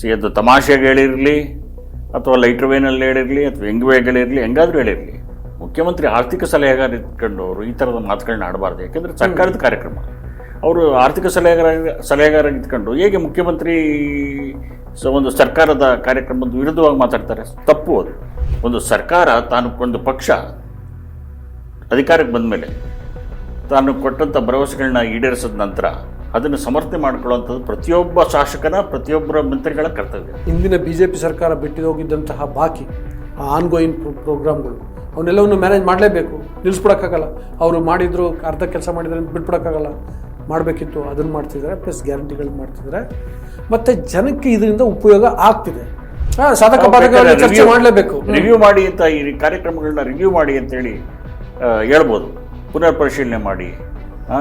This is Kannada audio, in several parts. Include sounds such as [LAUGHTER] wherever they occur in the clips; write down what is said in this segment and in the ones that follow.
ಸಿ ಅದು ತಮಾಷೆಗೆ ಹೇಳಿರಲಿ ಅಥವಾ ಲೈಟರ್ ವೇನಲ್ಲಿ ಹೇಳಿರಲಿ ಅಥವಾ ಹೆಂಗ್ ವೇಗಳಿರಲಿ ಹೆಂಗಾದ್ರೂ ಹೇಳಿರಲಿ. ಮುಖ್ಯಮಂತ್ರಿ ಆರ್ಥಿಕ ಸಲಹೆಗಾರ ಇಟ್ಕೊಂಡು ಅವರು ಈ ಥರದ ಮಾತುಗಳನ್ನ ಆಡಬಾರ್ದು. ಯಾಕೆಂದರೆ ಸರ್ಕಾರದ ಕಾರ್ಯಕ್ರಮ. ಅವರು ಆರ್ಥಿಕ ಸಲಹೆಗಾರ ಸಲಹೆಗಾರ ಇಟ್ಕೊಂಡು ಹೇಗೆ ಮುಖ್ಯಮಂತ್ರಿ ಸ- ಒಂದು ಸರ್ಕಾರದ ಕಾರ್ಯಕ್ರಮದ ವಿರುದ್ಧವಾಗಿ ಮಾತಾಡ್ತಾರೆ? ತಪ್ಪು ಅದು. ಒಂದು ಸರ್ಕಾರ ತಾನು ಒಂದು ಪಕ್ಷ ಅಧಿಕಾರಕ್ಕೆ ಬಂದ ಮೇಲೆ ತಾನು ಕೊಟ್ಟಂಥ ಭರವಸೆಗಳನ್ನ ಈಡೇರಿಸಿದ ನಂತರ ಅದನ್ನು ಸಮರ್ಥನೆ ಮಾಡಿಕೊಳ್ಳುವಂಥದ್ದು ಪ್ರತಿಯೊಬ್ಬ ಶಾಸಕನ ಪ್ರತಿಯೊಬ್ಬರ ಮಂತ್ರಿಗಳ ಕರ್ತವ್ಯ. ಇಂದಿನ ಬಿ ಜೆ ಪಿ ಸರ್ಕಾರ ಬಿಟ್ಟು ಹೋಗಿದ್ದಂತಹ ಬಾಕಿ ಆ ಆನ್ಗೋಯಿಂಗ್ ಪ್ರೋಗ್ರಾಮ್ಗಳು ಅವನ್ನೆಲ್ಲವನ್ನು ಮ್ಯಾನೇಜ್ ಮಾಡಲೇಬೇಕು. ನಿಲ್ಲಿಸ್ಬಿಡೋಕ್ಕಾಗಲ್ಲ ಅವರು ಮಾಡಿದ್ರು ಅರ್ಧ ಕೆಲಸ ಮಾಡಿದ್ರೆ ಅಂತ ಬಿಟ್ಬಿಡೋಕ್ಕಾಗಲ್ಲ. ಮಾಡಬೇಕಿತ್ತು ಅದನ್ನು ಮಾಡ್ತಿದ್ದಾರೆ ಪ್ಲಸ್ ಗ್ಯಾರಂಟಿಗಳು ಮಾಡ್ತಿದ್ದಾರೆ. ಮತ್ತು ಜನಕ್ಕೆ ಇದರಿಂದ ಉಪಯೋಗ ಆಗ್ತಿದೆ. ಹಾಂ ಸಾಧಕ ಬಾಧಕಗಳನ್ನು ಚರ್ಚೆ ಮಾಡಲೇಬೇಕು. ರಿವ್ಯೂ ಮಾಡಿ ಅಂತ ಈ ಕಾರ್ಯಕ್ರಮಗಳನ್ನ ರಿವ್ಯೂ ಮಾಡಿ ಅಂತೇಳಿ ಹೇಳ್ಬೋದು. ಪುನರ್ ಪರಿಶೀಲನೆ ಮಾಡಿ.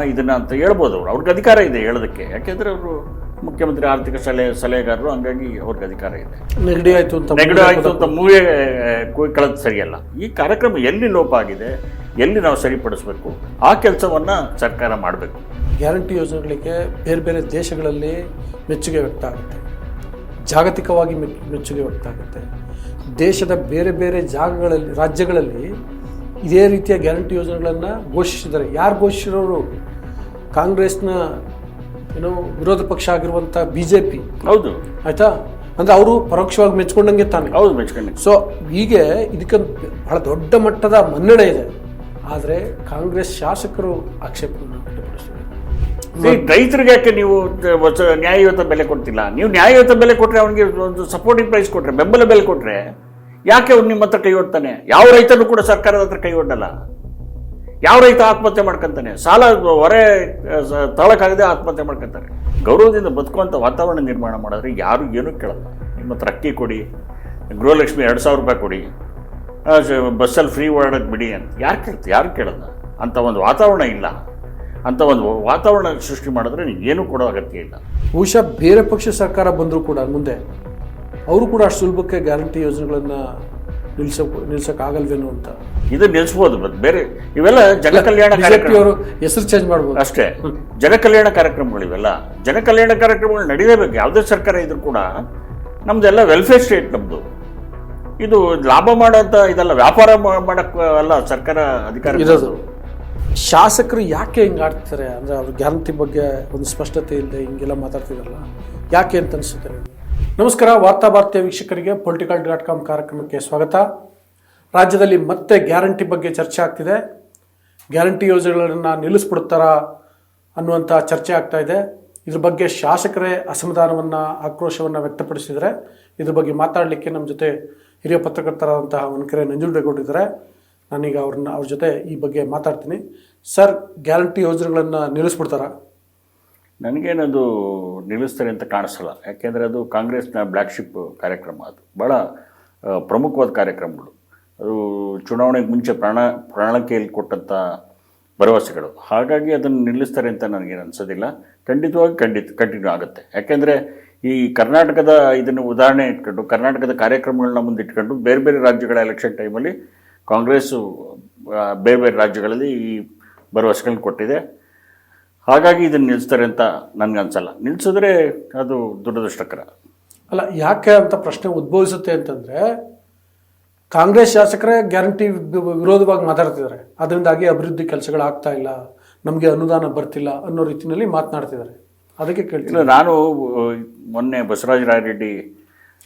ಇದನ್ನ ಅಂತ ಹೇಳ್ಬೋದು ಅವ್ರು. ಅವ್ರಿಗೆ ಅಧಿಕಾರ ಇದೆ ಹೇಳೋದಕ್ಕೆ. ಯಾಕೆಂದರೆ ಅವರು ಮುಖ್ಯಮಂತ್ರಿ ಆರ್ಥಿಕ ಸಲಹೆ ಸಲಹೆಗಾರರು ಹಂಗಾಗಿ ಅವ್ರಿಗೆ ಅಧಿಕಾರ ಇದೆ. ನೆಗಡಿ ಆಯಿತು ಅಂತ ನೆಗಡಿ ಆಯಿತು ಅಂತ ಮೂವೇ ಕಳೆದು ಸರಿಯಲ್ಲ. ಈ ಕಾರ್ಯಕ್ರಮ ಎಲ್ಲಿ ಲೋಪ ಆಗಿದೆ ಎಲ್ಲಿ ನಾವು ಸರಿಪಡಿಸ್ಬೇಕು ಆ ಕೆಲಸವನ್ನ ಸರ್ಕಾರ ಮಾಡಬೇಕು. ಗ್ಯಾರಂಟಿ ಯೋಜನೆಗಳಿಗೆ ಬೇರೆ ಬೇರೆ ದೇಶಗಳಲ್ಲಿ ಮೆಚ್ಚುಗೆ ವ್ಯಕ್ತ ಆಗುತ್ತೆ. ಜಾಗತಿಕವಾಗಿ ಮೆಚ್ಚು- ಮೆಚ್ಚುಗೆ ವ್ಯಕ್ತ ಆಗುತ್ತೆ. ದೇಶದ ಬೇರೆ ಬೇರೆ ಜಾಗಗಳಲ್ಲಿ ರಾಜ್ಯಗಳಲ್ಲಿ ಇದೇ ರೀತಿಯ ಗ್ಯಾರಂಟಿ ಯೋಜನೆಗಳನ್ನು ಘೋಷಿಸಿದ್ದಾರೆ. ಯಾರು ಘೋಷಿಸಿರೋರು? ಕಾಂಗ್ರೆಸ್ನ ಏನು ವಿರೋಧ ಪಕ್ಷ ಆಗಿರುವಂಥ ಬಿ ಜೆ ಪಿ ಹೌದು. ಆಯಿತಾ? ಅಂದರೆ ಅವರು ಪರೋಕ್ಷವಾಗಿ ಮೆಚ್ಕೊಂಡಂಗೆ ತಾನೆ. ಹೌದು ಮೆಚ್ಕೊಂಡು ಸೊ ಹೀಗೆ ಇದಕ್ಕೆ ಬಹಳ ದೊಡ್ಡ ಮಟ್ಟದ ಮನ್ನಣೆ ಇದೆ. ಆದರೆ ಕಾಂಗ್ರೆಸ್ ಶಾಸಕರು ಆಕ್ಷೇಪವನ್ನು ವ್ಯಕ್ತಪಡಿಸಿದ್ದಾರೆ ರೈತರಿಗೆ ಯಾಕೆ ನೀವು ನ್ಯಾಯಯುತ ಬೆಲೆ ಕೊಡ್ತಿಲ್ಲ? ನೀವು ನ್ಯಾಯಯುತ ಬೆಲೆ ಕೊಟ್ಟರೆ ಅವನಿಗೆ ಒಂದು ಸಪೋರ್ಟಿಂಗ್ ಪ್ರೈಸ್ ಕೊಟ್ಟರೆ ಬೆಂಬಲ ಬೆಲೆ ಕೊಟ್ರೆ ಯಾಕೆ ಅವ್ನು ನಿಮ್ಮ ಹತ್ರ ಕೈ ಒಡ್ತಾನೆ? ಯಾವ ರೈತನು ಕೂಡ ಸರ್ಕಾರದ ಹತ್ರ ಕೈ ಒಡ್ಡಲ್ಲ. ಯಾವ ರೈತ ಆತ್ಮಹತ್ಯೆ ಮಾಡ್ಕೊಂತಾನೆ? ಸಾಲ ಹೊರೆ ತಾಳಕ್ಕಾಗದೆ ಆತ್ಮಹತ್ಯೆ ಮಾಡ್ಕೊಂತಾರೆ ಗೌರವದಿಂದ ಬದುಕುವಂಥ ವಾತಾವರಣ ನಿರ್ಮಾಣ ಮಾಡಿದ್ರೆ ಯಾರು ಏನೂ ಕೇಳಲ್ಲ. ನಿಮ್ಮ ಹತ್ರ ಅಕ್ಕಿ ಕೊಡಿ, ಗೃಹಲಕ್ಷ್ಮಿ ಎರಡು ಸಾವಿರ ರೂಪಾಯಿ ಕೊಡಿ ಬಸ್ಸಲ್ಲಿ ಫ್ರೀ ಓಡಾಡೋಕ್ಕೆ ಬಿಡಿ ಅಂತ. ಯಾರು ಕೇಳ್ತಾರೆ ಯಾರು ಕೇಳಲ್ಲ. ಅಂಥ ಒಂದು ವಾತಾವರಣ ಇಲ್ಲ. ಅಂತ ಒಂದು ವಾತಾವರಣ ಸೃಷ್ಟಿ ಮಾಡಿದ್ರೆ ಏನೂ ಕೊಡೋ ಅಗತ್ಯ ಇಲ್ಲ. ಬಹುಶಃ ಬೇರೆ ಪಕ್ಷ ಸರ್ಕಾರ ಬಂದರೂ ಕೂಡ ಮುಂದೆ ಅವರು ಕೂಡ ಅಷ್ಟು ಸುಲಭಕ್ಕೆ ಗ್ಯಾರಂಟಿ ಯೋಜನೆಗಳನ್ನು ನಿಲ್ಸ ನಿಲ್ಸಕ್ಕಾಗಲ್ವೇನೋ ಅಂತ. ಇದು ನಿಲ್ಲಿಸ್ಬೋದು ಮತ್ತೆ ಬೇರೆ ಇವೆಲ್ಲ ಜನಕಲ್ಯಾಣ ಕಲ್ಯಾಣ ಅವರು ಹೆಸರು ಚೇಂಜ್ ಮಾಡ್ಬೋದು. ಅಷ್ಟೇ ಜನಕಲ್ಯಾಣ ಕಾರ್ಯಕ್ರಮಗಳು ಇವೆಲ್ಲ. ಜನಕಲ್ಯಾಣ ಕಾರ್ಯಕ್ರಮಗಳು ನಡೀಲೇಬೇಕು ಯಾವುದೇ ಸರ್ಕಾರ ಇದ್ರೂ ಕೂಡ ನಮ್ದೆಲ್ಲ ವೆಲ್ಫೇರ್ ಸ್ಟೇಟ್ ನಮ್ಮದು ಇದು ಲಾಭ ಮಾಡೋಂಥ ಇದೆಲ್ಲ ವ್ಯಾಪಾರ ಮಾಡಕ್ಕೆ ಮಾಡಕ್ ಅಲ್ಲ ಸರ್ಕಾರ ಅಧಿಕಾರ ಇರೋದು. ಶಾಸಕರು ಯಾಕೆ ಹಿಂಗೆ ಆಡ್ತಾರೆ ಅಂದರೆ ಅವ್ರ ಗ್ಯಾರಂಟಿ ಬಗ್ಗೆ ಒಂದು ಸ್ಪಷ್ಟತೆ ಇಲ್ಲದೆ ಹಿಂಗೆಲ್ಲ ಮಾತಾಡ್ತಿದಾರಲ್ಲ. ಯಾಕೆ ಅಂತ ಅನಿಸುತ್ತೆ? ನಮಸ್ಕಾರ, ವಾರ್ತಾ ಭಾರತೀಯ ವೀಕ್ಷಕರಿಗೆ ಪೊಲಿಟಿಕಲ್ ಡಾಟ್ ಕಾಮ್ ಕಾರ್ಯಕ್ರಮಕ್ಕೆ ಸ್ವಾಗತ. ರಾಜ್ಯದಲ್ಲಿ ಮತ್ತೆ ಗ್ಯಾರಂಟಿ ಬಗ್ಗೆ ಚರ್ಚೆ ಆಗ್ತಿದೆ. ಗ್ಯಾರಂಟಿ ಯೋಜನೆಗಳನ್ನು ನಿಲ್ಲಿಸ್ಬಿಡ್ತಾರಾ ಅನ್ನುವಂಥ ಚರ್ಚೆ ಆಗ್ತಾ ಇದೆ. ಇದ್ರ ಬಗ್ಗೆ ಶಾಸಕರೇ ಅಸಮಾಧಾನವನ್ನು, ಆಕ್ರೋಶವನ್ನು ವ್ಯಕ್ತಪಡಿಸಿದರೆ ಇದ್ರ ಬಗ್ಗೆ ಮಾತಾಡಲಿಕ್ಕೆ ನಮ್ಮ ಜೊತೆ ಹಿರಿಯ ಪತ್ರಕರ್ತರಾದಂತಹ ಒನಕೆರೆ ನಂಜುಂಡೇಗೌಡಿದ್ದಾರೆ ನಾನೀಗ ಅವ್ರನ್ನ, ಅವ್ರ ಜೊತೆ ಈ ಬಗ್ಗೆ ಮಾತಾಡ್ತೀನಿ. ಸರ್, ಗ್ಯಾರಂಟಿ ಯೋಜನೆಗಳನ್ನು ನಿಲ್ಲಿಸ್ಬಿಡ್ತಾರಾ? ನನಗೇನದು ನಿಲ್ಲಿಸ್ತಾರೆ ಅಂತ ಕಾಣಿಸಲ್ಲ. ಯಾಕೆಂದರೆ ಅದು ಕಾಂಗ್ರೆಸ್ನ ಬ್ಲ್ಯಾಕ್ಶಿಪ್ ಕಾರ್ಯಕ್ರಮ ಅದು. ಭಾಳ ಪ್ರಮುಖವಾದ ಕಾರ್ಯಕ್ರಮಗಳು. ಅದು ಚುನಾವಣೆಗೆ ಮುಂಚೆ ಪ್ರಾಣ, ಪ್ರಣಾಳಿಕೆಯಲ್ಲಿ ಕೊಟ್ಟಂಥ ಭರವಸೆಗಳು. ಹಾಗಾಗಿ ಅದನ್ನು ನಿಲ್ಲಿಸ್ತಾರೆ ಅಂತ ನನಗೇನು ಅನಿಸೋದಿಲ್ಲ. ಖಂಡಿತವಾಗಿ ಖಂಡಿತ, ಕಂಟಿನ್ಯೂ ಆಗುತ್ತೆ. ಯಾಕೆಂದರೆ ಈ ಕರ್ನಾಟಕದ ಇದನ್ನು ಉದಾಹರಣೆ ಇಟ್ಕೊಂಡು, ಕರ್ನಾಟಕದ ಕಾರ್ಯಕ್ರಮಗಳನ್ನ ಮುಂದಿಟ್ಕೊಂಡು ಬೇರೆ ಬೇರೆ ರಾಜ್ಯಗಳ ಎಲೆಕ್ಷನ್ ಟೈಮಲ್ಲಿ ಕಾಂಗ್ರೆಸ್ಸು ಬೇರೆ ಬೇರೆ ರಾಜ್ಯಗಳಲ್ಲಿ ಈ ಭರವಸೆಗಳನ್ನ ಕೊಟ್ಟಿದೆ. ಹಾಗಾಗಿ ಇದನ್ನು ನಿಲ್ಲಿಸ್ತಾರೆ ಅಂತ ನನಗನ್ಸಲ್ಲ ನಿಲ್ಲಿಸಿದ್ರೆ ಅದು ದುರದೃಷ್ಟಕರ. ಅಲ್ಲ ಯಾಕೆ ಅಂತ ಪ್ರಶ್ನೆ ಉದ್ಭವಿಸುತ್ತೆ ಅಂತಂದರೆ ಕಾಂಗ್ರೆಸ್ ಶಾಸಕರೇ ಗ್ಯಾರಂಟಿ ವಿರೋಧವಾಗಿ ಮಾತಾಡ್ತಿದ್ದಾರೆ. ಅದರಿಂದಾಗಿ ಅಭಿವೃದ್ಧಿ ಕೆಲಸಗಳು ಆಗ್ತಾ ಇಲ್ಲ ನಮಗೆ ಅನುದಾನ ಬರ್ತಿಲ್ಲ ಅನ್ನೋ ರೀತಿಯಲ್ಲಿ ಮಾತನಾಡ್ತಿದ್ದಾರೆ. ಅದಕ್ಕೆ ಕೇಳ್ತೀನಿ. ನಾನು ಮೊನ್ನೆ ಬಸವರಾಜ ರಾಯರೆಡ್ಡಿ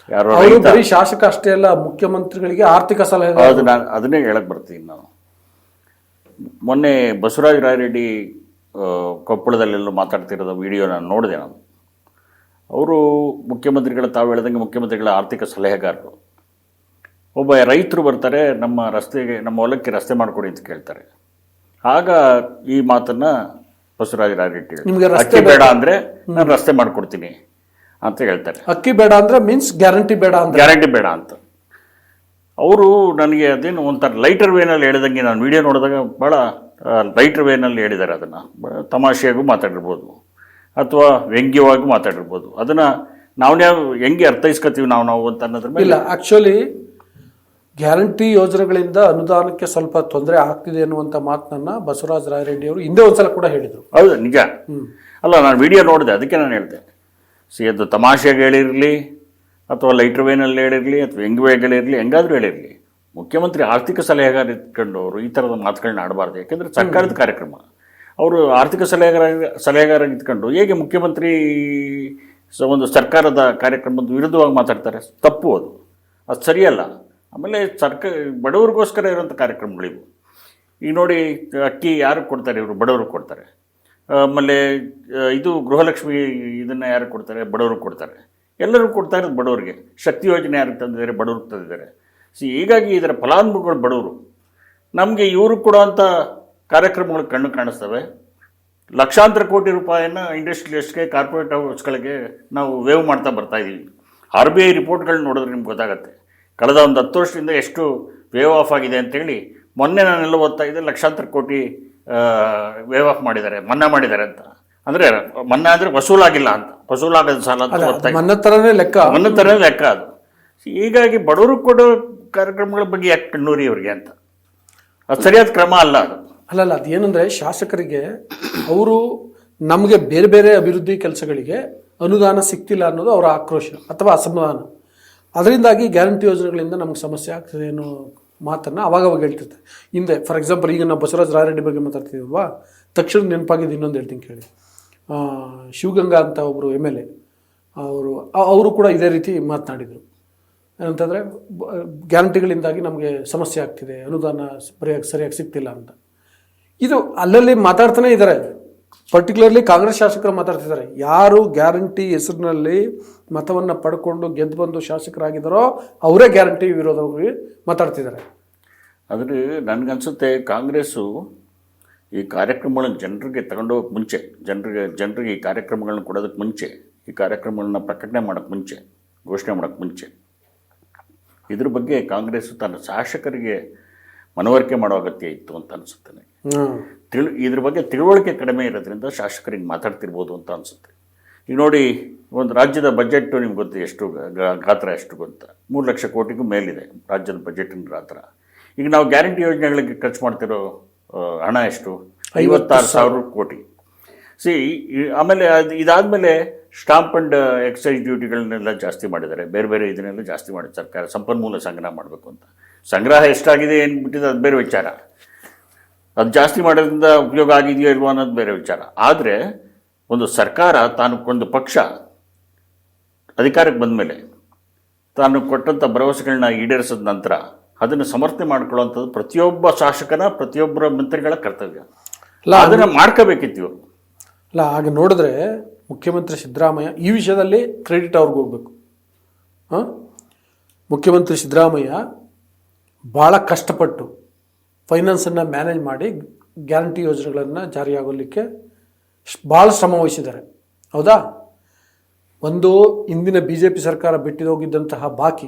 ಯಾರೋ ಬರೀ ಶಾಸಕ ಅಷ್ಟೇ ಅಲ್ಲ ಮುಖ್ಯಮಂತ್ರಿಗಳಿಗೆ ಆರ್ಥಿಕ ಸಲಹೆ ಅದು ನಾನು ಅದನ್ನೇ ಹೇಳಕ್ಕೆ ಬರ್ತೀನಿ ನಾನು. ಮೊನ್ನೆ ಬಸವರಾಜ ರಾಯರೆಡ್ಡಿ ಕೊಪ್ಪಳದಲ್ಲೆಲ್ಲೋ ಮಾತಾಡ್ತಿರೋದು ವಿಡಿಯೋ ನಾನು ನೋಡಿದೆ ನಾನು. ಅವರು ಮುಖ್ಯಮಂತ್ರಿಗಳ ತಾವು ಹೇಳ್ದಂಗೆ ಮುಖ್ಯಮಂತ್ರಿಗಳ ಆರ್ಥಿಕ ಸಲಹೆಗಾರರು. ಒಬ್ಬ ರೈತರು ಬರ್ತಾರೆ ನಮ್ಮ ರಸ್ತೆಗೆ ನಮ್ಮ ಹೊಲಕ್ಕೆ ರಸ್ತೆ ಮಾಡಿಕೊಡಿ ಅಂತ ಕೇಳ್ತಾರೆ. ಆಗ ಈ ಮಾತನ್ನ ಬಸವರಾಜ ರಾಯರೆಡ್ಡಿ ನಿಮಗೆ ರಸ್ತೆ ಅಕ್ಕಿ ಬೇಡ ಅಂದ್ರೆ ನಾನು ರಸ್ತೆ ಮಾಡ್ಕೊಡ್ತೀನಿ ಅಂತ ಹೇಳ್ತಾರೆ. ಅಕ್ಕಿ ಬೇಡ ಅಂದ್ರೆ ಮೀನ್ಸ್ ಗ್ಯಾರಂಟಿ ಬೇಡ ಅಂತ ಗ್ಯಾರಂಟಿ ಬೇಡ ಅಂತ. ಅವರು ನನಗೆ ಅದೇನು ಒಂಥರ ಲೈಟರ್ ವೇನಲ್ಲಿ ಹೇಳಿದಂಗೆ ನಾನು ವಿಡಿಯೋ ನೋಡಿದಾಗ ಭಾಳ ಲೈಟರ್ ವೇನಲ್ಲಿ ಹೇಳಿದ್ದಾರೆ ಅದನ್ನು. ತಮಾಷೆಯಾಗೂ ಮಾತಾಡಿರ್ಬೋದು. ಅಥವಾ ವ್ಯಂಗ್ಯವಾಗೂ ಮಾತಾಡಿರ್ಬೋದು. ಅದನ್ನು ನಾವು ಯಾವ ಹೆಂಗೆ ಅರ್ಥೈಸ್ಕೊತೀವಿ ನಾವು ನಾವು ಅಂತ ಅನ್ನೋದ್ರ ಮೇಲೆ ಇಲ್ಲ ಆ್ಯಕ್ಚುಲಿ ಗ್ಯಾರಂಟಿ ಯೋಜನೆಗಳಿಂದ ಅನುದಾನಕ್ಕೆ ಸ್ವಲ್ಪ ತೊಂದರೆ ಆಗ್ತಿದೆ ಅನ್ನುವಂಥ ಮಾತನ್ನ ಬಸವರಾಜ ರಾಯರೆಡ್ಡಿ ಅವರು ಹಿಂದೆ ಒಂದ್ಸಲ ಕೂಡ ಹೇಳಿದರು. ಹೌದು ನಿಜ. ಅಲ್ಲ ನಾನು ವಿಡಿಯೋ ನೋಡಿದೆ ಅದಕ್ಕೆ ನಾನು ಹೇಳಿದೆ. ಸಿ ಅದು ತಮಾಷೆಗೆ ಹೇಳಿರಲಿ ಅಥವಾ ಲೈಟ್ರ್ ವೇನಲ್ಲಿ ಹೇಳಿರಲಿ ಅಥವಾ ಹೆಂಗ್ ವೇಗಳಿರಲಿ ಹೆಂಗಾದರೂ ಹೇಳಿರಲಿ. ಮುಖ್ಯಮಂತ್ರಿ ಆರ್ಥಿಕ ಸಲಹೆಗಾರ ಇಟ್ಕೊಂಡವರು ಅವರು ಈ ಥರದ ಮಾತುಗಳನ್ನ ಆಡಬಾರ್ದು. ಯಾಕೆಂದರೆ ಸರ್ಕಾರದ ಕಾರ್ಯಕ್ರಮ. ಅವರು ಆರ್ಥಿಕ ಸಲಹೆಗಾರ ಸಲಹೆಗಾರ ಇದ್ಕೊಂಡು ಹೇಗೆ ಮುಖ್ಯಮಂತ್ರಿ ಸ- ಒಂದು ಸರ್ಕಾರದ ಕಾರ್ಯಕ್ರಮದ ವಿರುದ್ಧವಾಗಿ ಮಾತಾಡ್ತಾರೆ? ತಪ್ಪು ಅದು. ಅದು ಸರಿಯಲ್ಲ. ಆಮೇಲೆ ಸರ್ಕ ಬಡವರಿಗೋಸ್ಕರ ಇರೋಂಥ ಕಾರ್ಯಕ್ರಮಗಳಿವು. ಈಗ ನೋಡಿ ಅಕ್ಕಿ ಯಾರು ಕೊಡ್ತಾರೆ ಇವರು? ಬಡವ್ರಿಗೆ ಕೊಡ್ತಾರೆ. ಆಮೇಲೆ ಇದು ಗೃಹಲಕ್ಷ್ಮಿ ಇದನ್ನು ಯಾರು ಕೊಡ್ತಾರೆ? ಬಡವ್ರಿಗೆ ಕೊಡ್ತಾರೆ. ಎಲ್ಲರೂ ಕೊಡ್ತಾ ಇರೋದು ಬಡವರಿಗೆ. ಶಕ್ತಿ ಯೋಜನೆ ಯಾರು ತಂದಿದ್ದಾರೆ? ಬಡವ್ರಿಗೆ ತಂದಿದ್ದಾರೆ. ಸಿ ಹೀಗಾಗಿ ಇದರ ಫಲಾನುಭವಿಗಳು ಬಡವರು. ನಮಗೆ ಇವರು ಕೊಡುವಂಥ ಕಾರ್ಯಕ್ರಮಗಳು ಕಣ್ಣು ಕಾಣಿಸ್ತವೆ. ಲಕ್ಷಾಂತರ ಕೋಟಿ ರೂಪಾಯಿನ ಇಂಡಸ್ಟ್ರಿಯಲಿಸ್ಟ್ಗೆ ಕಾರ್ಪೊರೇಟ್ ಹೌಸ್ಗಳಿಗೆ ನಾವು ವೇವ್ ಮಾಡ್ತಾ ಬರ್ತಾ ಇದ್ದೀವಿ ಆರ್ ಬಿ ಐ ರಿಪೋರ್ಟ್ಗಳನ್ನ ನೋಡಿದ್ರೆ ನಿಮ್ಗೆ ಗೊತ್ತಾಗುತ್ತೆ. ಕಳೆದ ಒಂದು ಹತ್ತು ವರ್ಷದಿಂದ ಎಷ್ಟು ವೇವ್ ಆಫ್ ಆಗಿದೆ ಅಂತೇಳಿ ಮೊನ್ನೆ ನಾನೆಲ್ಲ ಓದ್ತಾ ಇದ್ದೆ ಲಕ್ಷಾಂತರ ಕೋಟಿ ವೇವ್ ಆಫ್ ಮಾಡಿದ್ದಾರೆ ಮನ್ನಾ ಮಾಡಿದ್ದಾರೆ ಅಂತ. ಅಂದರೆ ಮನ್ನಾ ಅಂದರೆ ವಸೂಲಾಗಿಲ್ಲ ಅಂತ. ವಸೂಲಾಗದ ಸಾಲ ಅಂತ ಓದ್ತಾ. ಮನ್ನ ಥರನೇ ಲೆಕ್ಕ. ಮನ್ನ ತರನೇ ಲೆಕ್ಕ ಅದು. ಹೀಗಾಗಿ ಬಡವರು ಕೊಡೋ ಕಾರ್ಯಕ್ರಮಗಳ ಬಗ್ಗೆ ಯಾಕೆ ಕಣ್ಣೂರಿ ಅವ್ರಿಗೆ ಅಂತ? ಅದು ಸರಿಯಾದ ಕ್ರಮ ಅಲ್ಲ ಅದು. ಅಲ್ಲಲ್ಲ ಅದೇನಂದ್ರೆ ಶಾಸಕರಿಗೆ ಅವರು ನಮಗೆ ಬೇರೆ ಬೇರೆ ಅಭಿವೃದ್ಧಿ ಕೆಲಸಗಳಿಗೆ ಅನುದಾನ ಸಿಗ್ತಿಲ್ಲ ಅನ್ನೋದು ಅವರ ಆಕ್ರೋಶ ಅಥವಾ ಅಸಮಾಧಾನ. ಅದರಿಂದಾಗಿ ಗ್ಯಾರಂಟಿ ಯೋಜನೆಗಳಿಂದ ನಮ್ಗೆ ಸಮಸ್ಯೆ ಆಗ್ತದೆ ಅನ್ನೋ ಮಾತನ್ನು ಅವಾಗವಾಗ ಅವಾಗ ಹೇಳ್ತಿರ್ತಾರೆ. ಹಿಂದೆ ಫಾರ್ ಎಕ್ಸಾಂಪಲ್ ಈಗ ನಾವು ಬಸವರಾಜ್ ರಾಯರೆಡ್ಡಿ ಬಗ್ಗೆ ಮಾತಾಡ್ತಿದ್ವಲ್ವಾ? ತಕ್ಷಣ ನೆನಪಾಗಿದ್ದು ಇನ್ನೊಂದು ಹೇಳ್ತೀನಿ ಕೇಳಿ. ಶಿವಗಂಗಾ ಅಂತ ಒಬ್ಬರು ಎಂ ಎಲ್ ಎ, ಅವರು ಅವರು ಕೂಡ ಇದೇ ರೀತಿ ಮಾತನಾಡಿದರು. ಏನಂತಂದರೆ ಗ್ಯಾರಂಟಿಗಳಿಂದಾಗಿ ನಮಗೆ ಸಮಸ್ಯೆ ಆಗ್ತಿದೆ, ಅನುದಾನ ಸರಿಯಾಗಿ ಸರಿಯಾಗಿ ಸಿಗ್ತಿಲ್ಲ ಅಂತ. ಇದು ಅಲ್ಲಲ್ಲಿ ಮಾತಾಡ್ತಾನೆ ಇದ್ದಾರೆ ಪರ್ಟಿಕ್ಯುಲರ್ಲಿ ಕಾಂಗ್ರೆಸ್ ಶಾಸಕರು ಮಾತಾಡ್ತಿದ್ದಾರೆ ಯಾರು ಗ್ಯಾರಂಟಿ ಹೆಸರಿನಲ್ಲಿ ಮತವನ್ನು ಪಡ್ಕೊಂಡು ಗೆದ್ದು ಬಂದು ಶಾಸಕರಾಗಿದ್ದಾರೋ, ಅವರೇ ಗ್ಯಾರಂಟಿ ವಿರೋಧವಾಗಿ ಮಾತಾಡ್ತಿದ್ದಾರೆ ಆದರೆ ನನಗನ್ಸುತ್ತೆ, ಕಾಂಗ್ರೆಸ್ಸು ಈ ಕಾರ್ಯಕ್ರಮಗಳನ್ನ ಜನರಿಗೆ ತಗೊಂಡೋಗಕ್ಕೆ ಮುಂಚೆ, ಜನರಿಗೆ ಜನರಿಗೆ ಈ ಕಾರ್ಯಕ್ರಮಗಳನ್ನ ಕೊಡೋದಕ್ಕೆ ಮುಂಚೆ, ಈ ಕಾರ್ಯಕ್ರಮಗಳನ್ನ ಪ್ರಕಟಣೆ ಮಾಡೋಕ್ಕೆ ಮುಂಚೆ, ಘೋಷಣೆ ಮಾಡೋಕ್ಕೆ ಮುಂಚೆ ಇದ್ರ ಬಗ್ಗೆ ಕಾಂಗ್ರೆಸ್ ತನ್ನ ಶಾಸಕರಿಗೆ ಮನವರಿಕೆ ಮಾಡೋ ಅಗತ್ಯ ಇತ್ತು ಅಂತ ಅನಿಸುತ್ತೆ ನನಗೆ. ತಿಳು ಇದ್ರ ಬಗ್ಗೆ ತಿಳುವಳಿಕೆ ಕಡಿಮೆ ಇರೋದ್ರಿಂದ ಶಾಸಕರಿಗೆ ಮಾತಾಡ್ತಿರ್ಬೋದು ಅಂತ ಅನಿಸುತ್ತೆ. ಈಗ ನೋಡಿ ಒಂದು ರಾಜ್ಯದ ಬಜೆಟ್ ನಿಮ್ಗೆ ಗೊತ್ತು ಎಷ್ಟು ಗಾತ್ರ ಎಷ್ಟು ಗೊತ್ತ? ಮೂರು ಲಕ್ಷ ಕೋಟಿಗೂ ಮೇಲಿದೆ ರಾಜ್ಯದ ಬಜೆಟಿನ ಗಾತ್ರ. ಈಗ ನಾವು ಗ್ಯಾರಂಟಿ ಯೋಜನೆಗಳಿಗೆ ಖರ್ಚು ಮಾಡ್ತಿರೋ ಹಣ ಎಷ್ಟು? ಐವತ್ತಾರು ಸಾವಿರ ಕೋಟಿ. ಸಿ ಆಮೇಲೆ ಅದು ಇದಾದಮೇಲೆ ಸ್ಟಾಂಪ್ ಆ್ಯಂಡ್ ಎಕ್ಸೈಸ್ ಡ್ಯೂಟಿಗಳನ್ನೆಲ್ಲ ಜಾಸ್ತಿ ಮಾಡಿದ್ದಾರೆ. ಬೇರೆ ಬೇರೆ ಇದನ್ನೆಲ್ಲ ಜಾಸ್ತಿ ಮಾಡಿದೆ ಸರ್ಕಾರ ಸಂಪನ್ಮೂಲ ಸಂಗ್ರಹ ಮಾಡಬೇಕು ಅಂತ. ಸಂಗ್ರಹ ಎಷ್ಟಾಗಿದೆ ಏನು ಬಿಟ್ಟಿದೆ ಅದು ಬೇರೆ ವಿಚಾರ. ಅದು ಜಾಸ್ತಿ ಮಾಡೋದ್ರಿಂದ ಉಪಯೋಗ ಆಗಿದೆಯೋ ಇಲ್ವೋ ಅನ್ನೋದು ಬೇರೆ ವಿಚಾರ. ಆದರೆ ಒಂದು ಸರ್ಕಾರ ತಾನು ಒಂದು ಪಕ್ಷ ಅಧಿಕಾರಕ್ಕೆ ಬಂದ ಮೇಲೆ ತಾನು ಕೊಟ್ಟಂಥ ಭರವಸೆಗಳನ್ನ ಈಡೇರಿಸಿದ ನಂತರ ಅದನ್ನು ಸಮರ್ಥನೆ ಮಾಡ್ಕೊಳ್ಳುವಂಥದ್ದು ಪ್ರತಿಯೊಬ್ಬ ಶಾಸಕನ ಪ್ರತಿಯೊಬ್ಬರ ಮಂತ್ರಿಗಳ ಕರ್ತವ್ಯ. ಅಲ್ಲ, ಅದನ್ನು ಮಾಡ್ಕೋಬೇಕಿತ್ತು ಅಲ್ಲ ಹಾಗೆ ನೋಡಿದ್ರೆ ಮುಖ್ಯಮಂತ್ರಿ ಸಿದ್ದರಾಮಯ್ಯ ಈ ವಿಷಯದಲ್ಲಿ ಕ್ರೆಡಿಟ್ ಅವ್ರಿಗೆ ಹೋಗ್ಬೇಕು. ಹಾಂ? ಮುಖ್ಯಮಂತ್ರಿ ಸಿದ್ದರಾಮಯ್ಯ ಭಾಳ ಕಷ್ಟಪಟ್ಟು ಫೈನಾನ್ಸನ್ನು ಮ್ಯಾನೇಜ್ ಮಾಡಿ ಗ್ಯಾರಂಟಿ ಯೋಜನೆಗಳನ್ನು ಜಾರಿಯಾಗಲಿಕ್ಕೆ ಭಾಳ ಶ್ರಮ ವಹಿಸಿದ್ದಾರೆ. ಹೌದಾ? ಒಂದು ಇಂದಿನ ಬಿ ಜೆ ಪಿ ಸರ್ಕಾರ ಬಿಟ್ಟಿದೋಗಿದ್ದಂತಹ ಬಾಕಿ,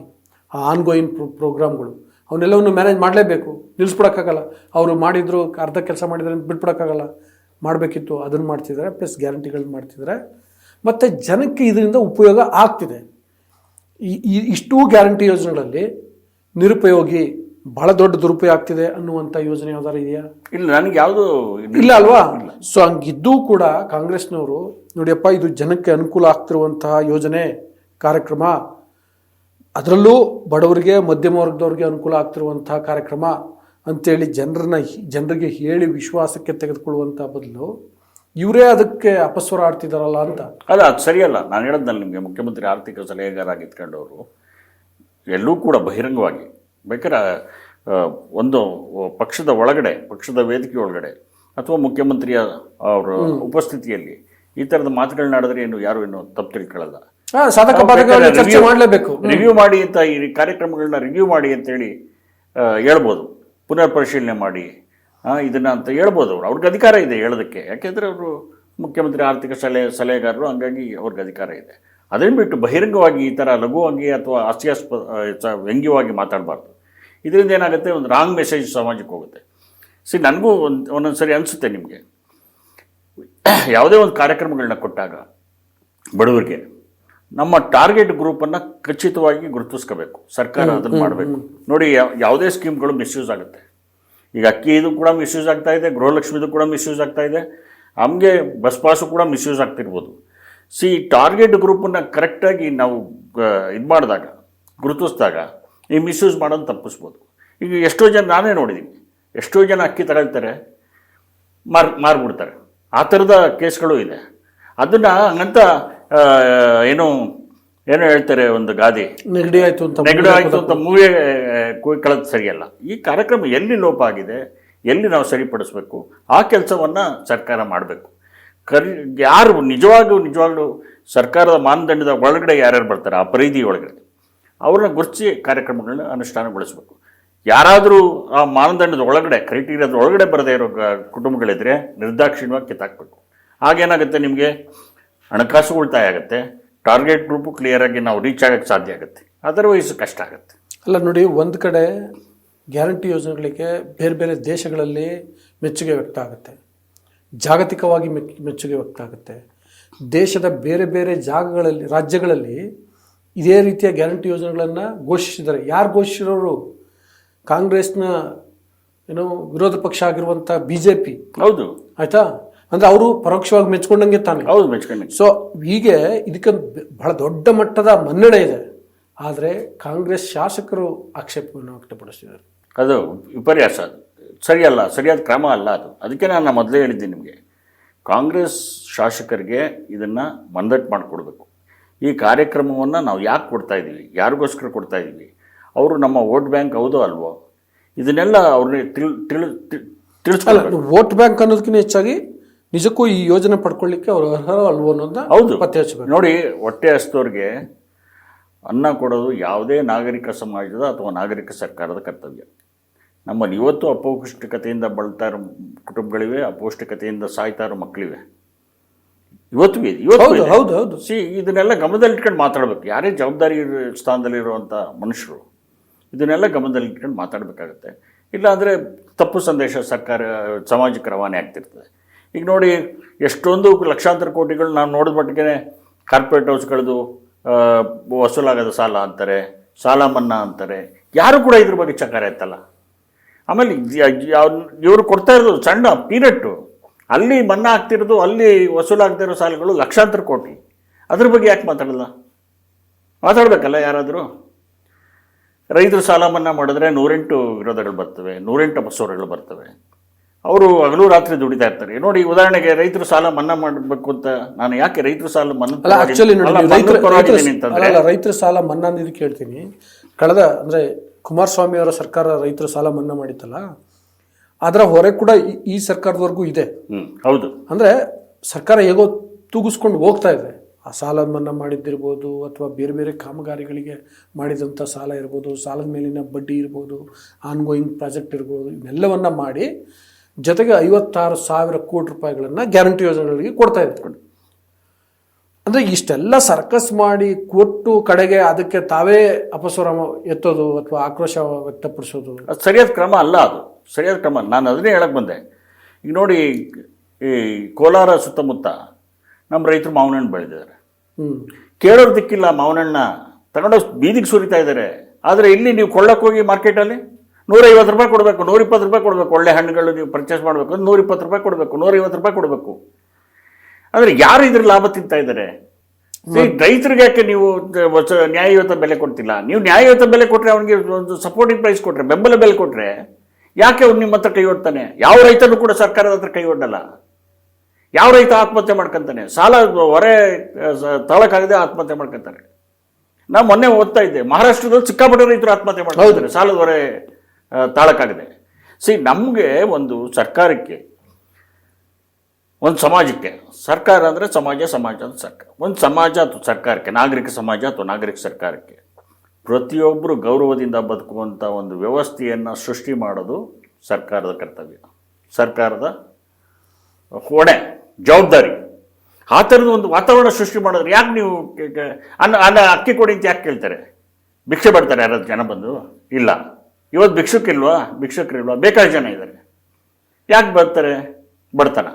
ಆ ಆನ್ಗೋಯಿಂಗ್ ಪ್ರೋ ಪ್ರೋಗ್ರಾಮ್ಗಳು ಅವನ್ನೆಲ್ಲವನ್ನು ಮ್ಯಾನೇಜ್ ಮಾಡಲೇಬೇಕು. ನಿಲ್ಲಿಸ್ಬಿಡೋಕ್ಕಾಗಲ್ಲ ಅವರು ಮಾಡಿದ್ರು, ಅರ್ಧ ಕೆಲಸ ಮಾಡಿದ್ರೆ ಬಿಟ್ಬಿಡೋಕ್ಕಾಗಲ್ಲ. ಮಾಡಬೇಕಿತ್ತು ಅದನ್ನು ಮಾಡ್ತಿದ್ದಾರೆ ಪ್ಲಸ್ ಗ್ಯಾರಂಟಿಗಳನ್ನ ಮಾಡ್ತಿದ್ದಾರೆ. ಮತ್ತು ಜನಕ್ಕೆ ಇದರಿಂದ ಉಪಯೋಗ ಆಗ್ತಿದೆ. ಈ ಇಷ್ಟೂ ಗ್ಯಾರಂಟಿ ಯೋಜನೆಗಳಲ್ಲಿ ನಿರುಪಯೋಗಿ ಬಹಳ ದೊಡ್ಡ ದುರುಪಯೋಗ ಆಗ್ತಿದೆ ಅನ್ನುವಂಥ ಯೋಜನೆ ಯಾವ್ದಾರು ಇದೆಯಾ? ಇಲ್ಲ ನನಗೆ ಯಾವುದು ಇಲ್ಲ ಅಲ್ವಾ? ಸೊ ಹಂಗಿದ್ದೂ ಕೂಡ ಕಾಂಗ್ರೆಸ್ನವರು ನೋಡಿಯಪ್ಪ ಇದು ಜನಕ್ಕೆ ಅನುಕೂಲ ಆಗ್ತಿರುವಂತಹ ಯೋಜನೆ ಕಾರ್ಯಕ್ರಮ. ಅದರಲ್ಲೂ ಬಡವರಿಗೆ ಮಧ್ಯಮ ವರ್ಗದವ್ರಿಗೆ ಅನುಕೂಲ ಆಗ್ತಿರುವಂತಹ ಕಾರ್ಯಕ್ರಮ. ಅಂತೇಳಿ ಜನರನ್ನ ಜನರಿಗೆ ಹೇಳಿ ವಿಶ್ವಾಸಕ್ಕೆ ತೆಗೆದುಕೊಳ್ಳುವಂಥ ಬದಲು ಇವರೇ ಅದಕ್ಕೆ ಅಪಸ್ವರ ಆಡ್ತಿದಾರಲ್ಲ ಅಂತ. ಅಲ್ಲ ಅದು ಸರಿಯಲ್ಲ. ನಾನು ಹೇಳಿದ್ನಲ್ಲ ನಿಮಗೆ ಮುಖ್ಯಮಂತ್ರಿ ಆರ್ಥಿಕ ಸಲಹೆಗಾರಾಗಿ ಇಟ್ಕೊಂಡವರು ಎಲ್ಲೂ ಕೂಡ ಬಹಿರಂಗವಾಗಿ. ಬೇಕಾದ್ರೆ ಒಂದು ಪಕ್ಷದ ಒಳಗಡೆ ಪಕ್ಷದ ವೇದಿಕೆ ಒಳಗಡೆ ಅಥವಾ ಮುಖ್ಯಮಂತ್ರಿಯ ಅವರ ಉಪಸ್ಥಿತಿಯಲ್ಲಿ ಈ ಥರದ ಮಾತುಗಳನ್ನ ಆಡಿದ್ರೆ ಏನು ಯಾರು ಏನು ತಪ್ಪು ತಿಳ್ಕೊಳ್ಳಲ್ಲ. ಮಾಡಲೇಬೇಕು. ರಿವ್ಯೂ ಮಾಡಿ ಅಂತ ಈ ಕಾರ್ಯಕ್ರಮಗಳನ್ನ ರಿವ್ಯೂ ಮಾಡಿ ಅಂತೇಳಿ ಹೇಳ್ಬೋದು. ಪುನರ್ ಪರಿಶೀಲನೆ ಮಾಡಿ ಇದನ್ನು ಅಂತ ಹೇಳ್ಬೋದು ಅವರು. ಅವ್ರಿಗೆ ಅಧಿಕಾರ ಇದೆ ಹೇಳೋದಕ್ಕೆ. ಯಾಕೆಂದರೆ ಅವರು ಮುಖ್ಯಮಂತ್ರಿ ಆರ್ಥಿಕ ಸಲಹೆ, ಸಲಹೆಗಾರರು, ಹಂಗಾಗಿ ಅವ್ರಿಗೆ ಅಧಿಕಾರ ಇದೆ. ಅದನ್ನು ಬಿಟ್ಟು ಬಹಿರಂಗವಾಗಿ ಈ ಥರ ಲಘುವಾಗಿ ಅಥವಾ ಸ- ವ್ಯಂಗ್ಯವಾಗಿ ಮಾತಾಡಬಾರ್ದು. ಇದರಿಂದ ಏನಾಗುತ್ತೆ? ಒಂದು ರಾಂಗ್ ಮೆಸೇಜ್ ಸಮಾಜಕ್ಕೆ ಹೋಗುತ್ತೆ. ಸಿ ನನಗೂ ಒಂದು ಒಂದೊಂದು ಸರಿ ಅನಿಸುತ್ತೆ ನಿಮಗೆ. [COUGHS] ಯಾವುದೇ ಒಂದು ಕಾರ್ಯಕ್ರಮಗಳನ್ನ ಕೊಟ್ಟಾಗ ಬಡವರಿಗೆ ನಮ್ಮ ಟಾರ್ಗೆಟ್ ಗ್ರೂಪನ್ನು ಖಚಿತವಾಗಿ ಗುರುತಿಸ್ಕೋಬೇಕು. ಸರ್ಕಾರ ಅದನ್ನು ಮಾಡಬೇಕು. ನೋಡಿ ಯಾವ- ಯಾವುದೇ ಸ್ಕೀಮ್ಗಳು ಮಿಸ್ಯೂಸ್ ಆಗುತ್ತೆ. ಈಗ ಅಕ್ಕಿ ಇದು ಕೂಡ ಮಿಸ್ಯೂಸ್ ಆಗ್ತಾ ಇದೆ ಗೃಹಲಕ್ಷ್ಮಿದು ಕೂಡ ಮಿಸ್ಯೂಸ್ ಆಗ್ತಾ ಇದೆ ಹಂಗೆ ಬಸ್ ಪಾಸು ಕೂಡ ಮಿಸ್ಯೂಸ್ ಆಗ್ತಿರ್ಬೋದು. ಸಿ ಟಾರ್ಗೆಟ್ ಗ್ರೂಪನ್ನು ಕರೆಕ್ಟಾಗಿ ನಾವು ಇದು ಮಾಡಿದಾಗ ಗುರುತಿಸಿದಾಗ ಈ ಮಿಸ್ಯೂಸ್ ಮಾಡೋದು ತಪ್ಪಿಸ್ಬೋದು. ಈಗ ಎಷ್ಟೋ ಜನ ನಾನೇ ನೋಡಿದ್ದೀನಿ ಎಷ್ಟೋ ಜನ ಅಕ್ಕಿ ತಗೊಳ್ತಾರೆ ಮಾರ್ ಮಾರ್ಬಿಡ್ತಾರೆ. ಆ ಥರದ ಕೇಸ್ಗಳು ಇದೆ. ಅದನ್ನು ಹಂಗಂತ ಏನು ಏನೋ ಹೇಳ್ತಾರೆ ಒಂದು ಗಾದೆ. ನೆಗಡಿ ಆಯ್ತು ಅಂತ ನೆಗಡಿ ಆಯಿತು ಅಂತ ಮೂವೇ ಕಳೆದು ಸರಿಯಲ್ಲ. ಈ ಕಾರ್ಯಕ್ರಮ ಎಲ್ಲಿ ಲೋಪ ಆಗಿದೆ ಎಲ್ಲಿ ನಾವು ಸರಿಪಡಿಸ್ಬೇಕು ಆ ಕೆಲಸವನ್ನು ಸರ್ಕಾರ ಮಾಡಬೇಕು. ಕರಿ ಯಾರು ನಿಜವಾಗ್ಲೂ ನಿಜವಾಗ್ಲೂ ಸರ್ಕಾರದ ಮಾನದಂಡದ ಒಳಗಡೆ ಯಾರ್ಯಾರು ಬರ್ತಾರೆ ಆ ಪರಿಧಿ ಒಳಗಡೆ ಅವ್ರನ್ನ ಗುರ್ಚಿ ಕಾರ್ಯಕ್ರಮಗಳನ್ನ ಅನುಷ್ಠಾನಗೊಳಿಸಬೇಕು. ಯಾರಾದರೂ ಆ ಮಾನದಂಡದ ಒಳಗಡೆ ಕ್ರೈಟೀರಿಯಾದ ಒಳಗಡೆ ಬರದೇ ಇರೋ ಕುಟುಂಬಗಳಿದ್ರೆ ನಿರ್ದಾಕ್ಷಿಣ್ಯವಾಗಿ ಕಿತ್ತಾಕ್ಬೇಕು. ಆಗೇನಾಗುತ್ತೆ ನಿಮಗೆ? ಹಣಕಾಸು ಉಳಿತಾಯ ಆಗುತ್ತೆ. ಟಾರ್ಗೆಟ್ ಗ್ರೂಪು ಕ್ಲಿಯರಾಗಿ ನಾವು ರೀಚ್ ಆಗೋಕ್ಕೆ ಸಾಧ್ಯ ಆಗುತ್ತೆ. ಅದರ್ವೈಸ್ ಕಷ್ಟ ಆಗುತ್ತೆ. ಅಲ್ಲ ನೋಡಿ ಒಂದು ಕಡೆ ಗ್ಯಾರಂಟಿ ಯೋಜನೆಗಳಿಗೆ ಬೇರೆ ಬೇರೆ ದೇಶಗಳಲ್ಲಿ ಮೆಚ್ಚುಗೆ ವ್ಯಕ್ತ ಆಗುತ್ತೆ. ಜಾಗತಿಕವಾಗಿ ಮೆಚ್ ಮೆಚ್ಚುಗೆ ವ್ಯಕ್ತ ಆಗುತ್ತೆ. ದೇಶದ ಬೇರೆ ಬೇರೆ ಜಾಗಗಳಲ್ಲಿ ರಾಜ್ಯಗಳಲ್ಲಿ ಇದೇ ರೀತಿಯ ಗ್ಯಾರಂಟಿ ಯೋಜನೆಗಳನ್ನು ಘೋಷಿಸಿದ್ದಾರೆ. ಯಾರು ಘೋಷಿಸಿರೋರು? ಕಾಂಗ್ರೆಸ್ನ ಏನೋ ವಿರೋಧ ಪಕ್ಷ ಆಗಿರುವಂಥ ಬಿ ಜೆ ಪಿ ಹೌದು. ಆಯಿತಾ? ಅಂದರೆ ಅವರು ಪರೋಕ್ಷವಾಗಿ ಮೆಚ್ಕೊಂಡಂಗೆ ತಾನೆ. ಹೌದು ಮೆಚ್ಕೊಂಡು ಸೊ ಹೀಗೆ ಇದಕ್ಕೆ ಬಹಳ ದೊಡ್ಡ ಮಟ್ಟದ ಮನ್ನಣೆ ಇದೆ. ಆದರೆ ಕಾಂಗ್ರೆಸ್ ಶಾಸಕರು ಆಕ್ಷೇಪವನ್ನು ವ್ಯಕ್ತಪಡಿಸಿದ್ದಾರೆ. ಅದು ವಿಪರ್ಯಾಸ. ಅದು ಸರಿಯಲ್ಲ ಸರಿಯಾದ ಕ್ರಮ ಅಲ್ಲ ಅದು. ಅದಕ್ಕೆ ನಾನು ಮೊದಲೇ ಹೇಳಿದ್ದೀನಿ ನಿಮಗೆ. ಕಾಂಗ್ರೆಸ್ ಶಾಸಕರಿಗೆ ಇದನ್ನು ಮಂದಟ್ಟು ಮಾಡಿಕೊಡ್ಬೇಕು. ಈ ಕಾರ್ಯಕ್ರಮವನ್ನು ನಾವು ಯಾಕೆ ಕೊಡ್ತಾ ಇದ್ದೀವಿ ಯಾರಿಗೋಸ್ಕರ ಕೊಡ್ತಾ ಇದ್ದೀವಿ ಅವರು ನಮ್ಮ ವೋಟ್ ಬ್ಯಾಂಕ್ ಹೌದೋ ಅಲ್ವೋ? ಇದನ್ನೆಲ್ಲ ಅವ್ರನ್ನ ತಿಳಿ ತಿಳಿ ತಿಳ್- ಅಲ್ಲ ತಿಳಿಸ್ಕೊಳ್ಬೇಕು ವೋಟ್ ಬ್ಯಾಂಕ್ ಅನ್ನೋದಕ್ಕಿಂತ ಹೆಚ್ಚಾಗಿ ನಿಜಕ್ಕೂ ಈ ಯೋಜನೆ ಪಡ್ಕೊಳ್ಳಿಕ್ಕೆ ಅವರು ಅರ್ಹ ಅಲ್ವೋ ಅನ್ನೋದನ್ನ ಹೌದು. ಪತ್ತೆ ಹಚ್ಚಬೇಕು ನೋಡಿ ಹೊಟ್ಟೆ ಹಸ್ತವ್ರಿಗೆ ಅನ್ನ ಕೊಡೋದು ಯಾವುದೇ ನಾಗರಿಕ ಸಮಾಜದ ಅಥವಾ ನಾಗರಿಕ ಸರ್ಕಾರದ ಕರ್ತವ್ಯ. ನಮ್ಮಲ್ಲಿ ಇವತ್ತು ಅಪೌಷ್ಟಿಕತೆಯಿಂದ ಬಳಲ್ತಾ ಇರೋ ಕುಟುಂಬಗಳಿವೆ ಅಪೌಷ್ಟಿಕತೆಯಿಂದ ಸಾಯ್ತಾ ಇರೋ ಮಕ್ಕಳಿವೆ ಇವತ್ತು ಇದೆ ಇವತ್ತು ಹೌದು ಇದೆ. ಹೌದು ಹೌದು. ಸಿ ಇದನ್ನೆಲ್ಲ ಗಮನದಲ್ಲಿ ಇಟ್ಕೊಂಡು ಮಾತಾಡಬೇಕು. ಯಾರೇ ಜವಾಬ್ದಾರಿ ಇರೋ- ಸ್ಥಾನದಲ್ಲಿರುವಂಥ ಮನುಷ್ಯರು ಇದನ್ನೆಲ್ಲ ಗಮನದಲ್ಲಿ ಇಟ್ಕೊಂಡು ಮಾತಾಡಬೇಕಾಗತ್ತೆ. ಇಲ್ಲಾಂದರೆ ತಪ್ಪು ಸಂದೇಶ ಸರ್ಕಾರ ಸಮಾಜಕ್ಕೆ ರವಾನೆ ಆಗ್ತಿರ್ತದೆ. ಈಗ ನೋಡಿ, ಎಷ್ಟೊಂದು ಲಕ್ಷಾಂತರ ಕೋಟಿಗಳು ನಾವು ನೋಡಿದ ಮಟ್ಟಿಗೆ ಕಾರ್ಪೊರೇಟ್ ಹೌಸ್ಗಳದು ವಸೂಲಾಗದ ಸಾಲ ಅಂತಾರೆ, ಸಾಲ ಮನ್ನಾ ಅಂತಾರೆ. ಯಾರು ಕೂಡ ಇದ್ರ ಬಗ್ಗೆ ಚಕಾರ ಎತ್ತಲ್ಲ. ಆಮೇಲೆ ಇವರು ಕೊಡ್ತಾ ಇರೋದು ಸಣ್ಣ ಪೀರಿಯಡ್ಡು. ಅಲ್ಲಿ ಮನ್ನಾ ಆಗ್ತಿರೋದು, ಅಲ್ಲಿ ವಸೂಲಾಗ್ತಾ ಇರೋ ಸಾಲಗಳು ಲಕ್ಷಾಂತರ ಕೋಟಿ. ಅದ್ರ ಬಗ್ಗೆ ಯಾಕೆ ಮಾತಾಡಲ್ಲ? ಮಾತಾಡಬೇಕಲ್ಲ ಯಾರಾದರೂ? ರೈತರು ಸಾಲ ಮನ್ನಾ ಮಾಡಿದ್ರೆ ನೂರೆಂಟು ವಿರೋಧಗಳು ಬರ್ತವೆ, ನೂರೆಂಟು ಮಸೂರಗಳು ಬರ್ತವೆ. ಅವರು ಹಗಲು ರಾತ್ರಿ ದುಡಿತಾ ಇರ್ತಾರೆ. ನೋಡಿ ಉದಾಹರಣೆಗೆ ರೈತರು ಸಾಲ ಮನ್ನಾ ಮಾಡಬೇಕು ಅಂತ ನಾನು ಯಾಕೆ ರೈತರು ಸಾಲ ಮನ್ನಾ ರೈತರ ಸಾಲ ಮನ್ನಾ ಅಂದಿದ್ದು ಕೇಳ್ತೀನಿ ಕಳೆದ ಅಂದ್ರೆ ಕುಮಾರಸ್ವಾಮಿ ಅವರ ಸರ್ಕಾರ ರೈತರ ಸಾಲ ಮನ್ನಾ ಮಾಡಿತ್ತಲ್ಲ ಅದರ ಹೊರೆ ಕೂಡ ಈ- ಸರ್ಕಾರದವರೆಗೂ ಇದೆ. ಹೌದು. ಅಂದ್ರೆ ಸರ್ಕಾರ ಹೇಗೋ ತೂಗಿಸ್ಕೊಂಡು ಹೋಗ್ತಾ ಇದೆ. ಆ ಸಾಲ ಮನ್ನಾ ಮಾಡಿದ್ದಿರ್ಬೋದು ಅಥವಾ ಬೇರೆ ಬೇರೆ ಕಾಮಗಾರಿಗಳಿಗೆ ಮಾಡಿದಂಥ ಸಾಲ ಇರ್ಬೋದು ಸಾಲದ ಮೇಲಿನ ಬಡ್ಡಿ ಇರ್ಬೋದು ಆನ್ಗೋಯಿಂಗ್ ಪ್ರಾಜೆಕ್ಟ್ ಇರ್ಬೋದು ಇವನ್ನೆಲ್ಲವನ್ನ ಮಾಡಿ ಜೊತೆಗೆ ಐವತ್ತಾರು ಸಾವಿರ ಕೋಟಿ ರೂಪಾಯಿಗಳನ್ನು ಗ್ಯಾರಂಟಿ ಯೋಜನೆಗಳಿಗೆ ಕೊಡ್ತಾ ಇದೆ ಅಂದರೆ ಇಷ್ಟೆಲ್ಲ ಸರ್ಕಸ್ ಮಾಡಿ ಕೊಟ್ಟು ಕಡೆಗೆ ಅದಕ್ಕೆ ತಾವೇ ಅಪಸ್ವರ ಎತ್ತೋದು ಅಥವಾ ಆಕ್ರೋಶ ವ್ಯಕ್ತಪಡಿಸೋದು. ಅದು ಸರಿಯಾದ ಕ್ರಮ ಅಲ್ಲ ಅದು. ಸರಿಯಾದ ಕ್ರಮ. ನಾನು ಅದನ್ನೇ ಹೇಳಕ್ಕೆ ಬಂದೆ. ಈಗ ನೋಡಿ ಈ ಕೋಲಾರ ಸುತ್ತಮುತ್ತ ನಮ್ಮ ರೈತರು ಮಾವಿನ ಹಣ್ಣು ಬೆಳೆದಿದ್ದಾರೆ. ಹ್ಞೂ ಕೇಳೋರು ದಿಕ್ಕಿಲ್ಲ ಮಾವಿನ ಹಣ್ಣ ತಗೊಂಡೋಗಿ ಬೀದಿಗೆ ಸುರಿತಾ ಇದ್ದಾರೆ. ಆದರೆ ಇಲ್ಲಿ ನೀವು ಕೊಳ್ಳಕ್ಕೆ ಹೋಗಿ ಮಾರ್ಕೆಟಲ್ಲಿ ನೂರೈವತ್ತು ರೂಪಾಯಿ ಕೊಡಬೇಕು ನೂರಿಪ್ಪತ್ತು ರೂಪಾಯಿ ಕೊಡಬೇಕು. ಒಳ್ಳೆ ಹಣ್ಣುಗಳು ನೀವು ಪರ್ಚೇಸ್ ಮಾಡಬೇಕು ಅಂದ್ರೆ ನೂರಿಪ್ಪತ್ತು ರೂಪಾಯಿ ಕೊಡಬೇಕು ನೂರೈವತ್ತು ರೂಪಾಯಿ ಕೊಡಬೇಕು. ಅಂದರೆ ಯಾರು ಇದ್ರ ಲಾಭ ತಿಂತಾ ಇದ್ದಾರೆ? ರೈತರಿಗೆ ಯಾಕೆ ನೀವು ನ್ಯಾಯಯುತ ಬೆಲೆ ಕೊಡ್ತಿಲ್ಲ? ನೀವು ನ್ಯಾಯಯುತ ಬೆಲೆ ಕೊಟ್ಟರೆ ಅವನಿಗೆ ಒಂದು ಸಪೋರ್ಟಿಂಗ್ ಪ್ರೈಸ್ ಕೊಟ್ಟರೆ ಬೆಂಬಲ ಬೆಲೆ ಕೊಟ್ಟರೆ ಯಾಕೆ ಅವ್ನು ನಿಮ್ಮ ಹತ್ರ ಕೈ ಒಡ್ತಾನೆ? ಯಾವ ರೈತನು ಕೂಡ ಸರ್ಕಾರದ ಹತ್ರ ಕೈ ಒಡ್ಡಲ್ಲ. ಯಾವ ರೈತ ಆತ್ಮಹತ್ಯೆ ಮಾಡ್ಕೊಂತಾನೆ? ಸಾಲ ಹೊರೆ ತಾಳಕ್ಕಾಗದೆ ಆತ್ಮಹತ್ಯೆ ಮಾಡ್ಕೊಂತಾರೆ ನಾ ಮೊನ್ನೆ ಓದ್ತಾ ಇದ್ದೆ ಮಹಾರಾಷ್ಟ್ರದಲ್ಲಿ ಸಿಕ್ಕಾಪಟ್ಟೆ ರೈತರು ಆತ್ಮಹತ್ಯೆ ಮಾಡ್ಕೊಳ್ತಾರೆ ಸಾಲದ ಹೊರೆ. ತಾಳಕ್ಕಾಗದೆ ಸಿ ನಮಗೆ ಒಂದು ಸರ್ಕಾರಕ್ಕೆ, ಒಂದು ಸಮಾಜಕ್ಕೆ, ಸರ್ಕಾರ ಅಂದರೆ ಸಮಾಜ ಸಮಾಜ ಅಂತ ಸರ್ಕಾರ. ಒಂದು ಸಮಾಜ ಅಥವಾ ಸರ್ಕಾರಕ್ಕೆ, ನಾಗರಿಕ ಸಮಾಜ ಅಥವಾ ನಾಗರಿಕ ಸರ್ಕಾರಕ್ಕೆ ಪ್ರತಿಯೊಬ್ಬರು ಗೌರವದಿಂದ ಬದುಕುವಂಥ ಒಂದು ವ್ಯವಸ್ಥೆಯನ್ನು ಸೃಷ್ಟಿ ಮಾಡೋದು ಸರ್ಕಾರದ ಕರ್ತವ್ಯ. ಸರ್ಕಾರದ ಹೊಣೆ, ಜವಾಬ್ದಾರಿ. ಆ ಥರದ ಒಂದು ವಾತಾವರಣ ಸೃಷ್ಟಿ ಮಾಡಿದ್ರೆ ಯಾಕೆ ನೀವು ಅನ್ನ ಅನ್ನ ಅಕ್ಕಿ ಕೊಡಿ ಅಂತ ಯಾಕೆ ಕೇಳ್ತಾರೆ? ಭಿಕ್ಷೆ ಬರ್ತಾರೆ ಯಾರಾದ್ರು ಜನ ಬಂದು? ಇಲ್ಲ. ಇವತ್ತು ಭಿಕ್ಷುಕಿಲ್ವಾ? ಭಿಕ್ಷುಕರಿಲ್ವಾ? ಬೇಕಾದ ಜನ ಇದ್ದಾರೆ. ಯಾಕೆ ಬರ್ತಾರೆ? ಬಡತನ.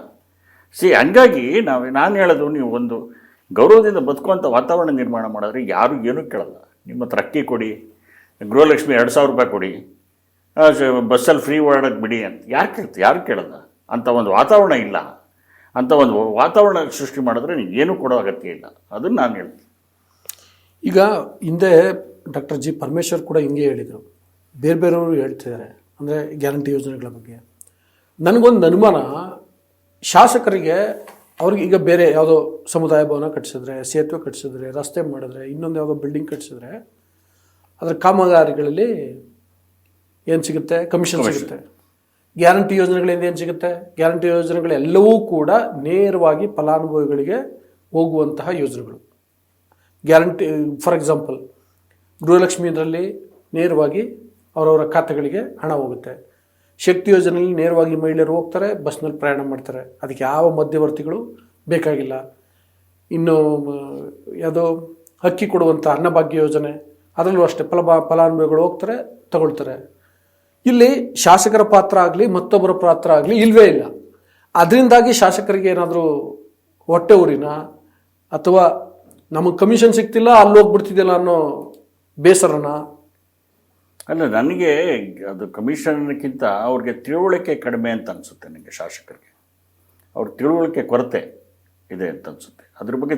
ಸಿ ಹಂಗಾಗಿ ನಾವು, ನಾನು ಹೇಳೋದು ನೀವು ಒಂದು ಗೌರವದಿಂದ ಬದುಕುವಂಥ ವಾತಾವರಣ ನಿರ್ಮಾಣ ಮಾಡಿದ್ರೆ ಯಾರು ಏನೂ ಕೇಳಲ್ಲ. ನಿಮ್ಮ ಹತ್ರ ಅಕ್ಕಿ ಕೊಡಿ, ಗೃಹಲಕ್ಷ್ಮಿ ಎರಡು ಸಾವಿರ ರೂಪಾಯಿ ಕೊಡಿ ಬಸ್ಸಲ್ಲಿ ಫ್ರೀ ಓಡಾಡೋಕ್ಕೆ ಬಿಡಿ ಅಂತ. ಯಾರು ಕೇಳ್ತಾರೆ ಯಾರು ಕೇಳಲ್ಲ. ಅಂಥ ಒಂದು ವಾತಾವರಣ ಇಲ್ಲ. ಅಂಥ ಒಂದು ವಾತಾವರಣ ಸೃಷ್ಟಿ ಮಾಡಿದ್ರೆ ನೀವು ಏನೂ ಕೊಡೋ ಅಗತ್ಯ ಇಲ್ಲ. ಅದನ್ನು ನಾನು ಹೇಳ್ತೀನಿ. ಈಗ ಹಿಂದೆ ಡಾಕ್ಟರ್ ಜಿ ಪರಮೇಶ್ವರ್ ಕೂಡ ಹಿಂಗೆ ಹೇಳಿದರು. ಬೇರೆ ಬೇರೆಯವರು ಹೇಳ್ತಿದ್ದಾರೆ. ಅಂದರೆ ಗ್ಯಾರಂಟಿ ಯೋಜನೆಗಳ ಬಗ್ಗೆ. ನನಗೊಂದು ಅನುಮಾನ ಶಾಸಕರಿಗೆ ಅವ್ರಿಗೆ ಈಗ ಬೇರೆ ಯಾವುದೋ ಸಮುದಾಯ ಭವನ ಕಟ್ಟಿಸಿದ್ರೆ ಸೇತುವೆ ಕಟ್ಟಿಸಿದ್ರೆ ರಸ್ತೆ ಮಾಡಿದ್ರೆ ಇನ್ನೊಂದು ಯಾವುದೋ ಬಿಲ್ಡಿಂಗ್ ಕಟ್ಟಿಸಿದ್ರೆ ಅದರ ಕಾಮಗಾರಿಗಳಲ್ಲಿ ಏನು ಸಿಗುತ್ತೆ? ಕಮಿಷನ್ ಸಿಗುತ್ತೆ. ಗ್ಯಾರಂಟಿ ಯೋಜನೆಗಳಿಂದ ಏನು ಸಿಗುತ್ತೆ? ಗ್ಯಾರಂಟಿ ಯೋಜನೆಗಳೆಲ್ಲವೂ ಕೂಡ ನೇರವಾಗಿ ಫಲಾನುಭವಿಗಳಿಗೆ ಹೋಗುವಂತಹ ಯೋಜನೆಗಳು. ಗ್ಯಾರಂಟಿ ಫಾರ್ ಎಕ್ಸಾಂಪಲ್ ಗೃಹಲಕ್ಷ್ಮಿ ಇದರಲ್ಲಿ ನೇರವಾಗಿ ಅವರವರ ಖಾತೆಗಳಿಗೆ ಹಣ ಹೋಗುತ್ತೆ. ಶಕ್ತಿ ಯೋಜನೆಯಲ್ಲಿ ನೇರವಾಗಿ ಮಹಿಳೆಯರು ಹೋಗ್ತಾರೆ, ಬಸ್ನಲ್ಲಿ ಪ್ರಯಾಣ ಮಾಡ್ತಾರೆ. ಅದಕ್ಕೆ ಯಾವ ಮಧ್ಯವರ್ತಿಗಳು ಬೇಕಾಗಿಲ್ಲ. ಇನ್ನು ಯಾವುದೋ ಅಕ್ಕಿ ಕೊಡುವಂಥ ಅನ್ನಭಾಗ್ಯ ಯೋಜನೆ, ಅದರಲ್ಲೂ ಅಷ್ಟೇ ಫಲಭಾ ಫಲಾನುಭವಿಗಳು ಹೋಗ್ತಾರೆ, ತಗೊಳ್ತಾರೆ. ಇಲ್ಲಿ ಶಾಸಕರ ಪಾತ್ರ ಆಗಲಿ, ಮತ್ತೊಬ್ಬರ ಪಾತ್ರ ಆಗಲಿ ಇಲ್ವೇ ಇಲ್ಲ. ಅದರಿಂದಾಗಿ ಶಾಸಕರಿಗೆ ಏನಾದರೂ ಹೊಟ್ಟೆ ಊರಿನ? ಅಥವಾ ನಮಗೆ ಕಮಿಷನ್ ಸಿಗ್ತಿಲ್ಲ, ಅಲ್ಲಿ ಹೋಗ್ಬಿಡ್ತಿದ್ದಿಲ್ಲ ಅನ್ನೋ ಬೇಸರನ? ಅಲ್ಲ, ನನಗೆ ಅದು ಕಮಿಷನ್ಗಿಂತ ಅವ್ರಿಗೆ ತಿಳುವಳಿಕೆ ಕಡಿಮೆ ಅಂತ ಅನಿಸುತ್ತೆ ನನಗೆ ಶಾಸಕರಿಗೆ. ಅವ್ರ ತಿಳುವಳಿಕೆ ಕೊರತೆ ಇದೆ ಅಂತ ಅನಿಸುತ್ತೆ. ಅದ್ರ ಬಗ್ಗೆ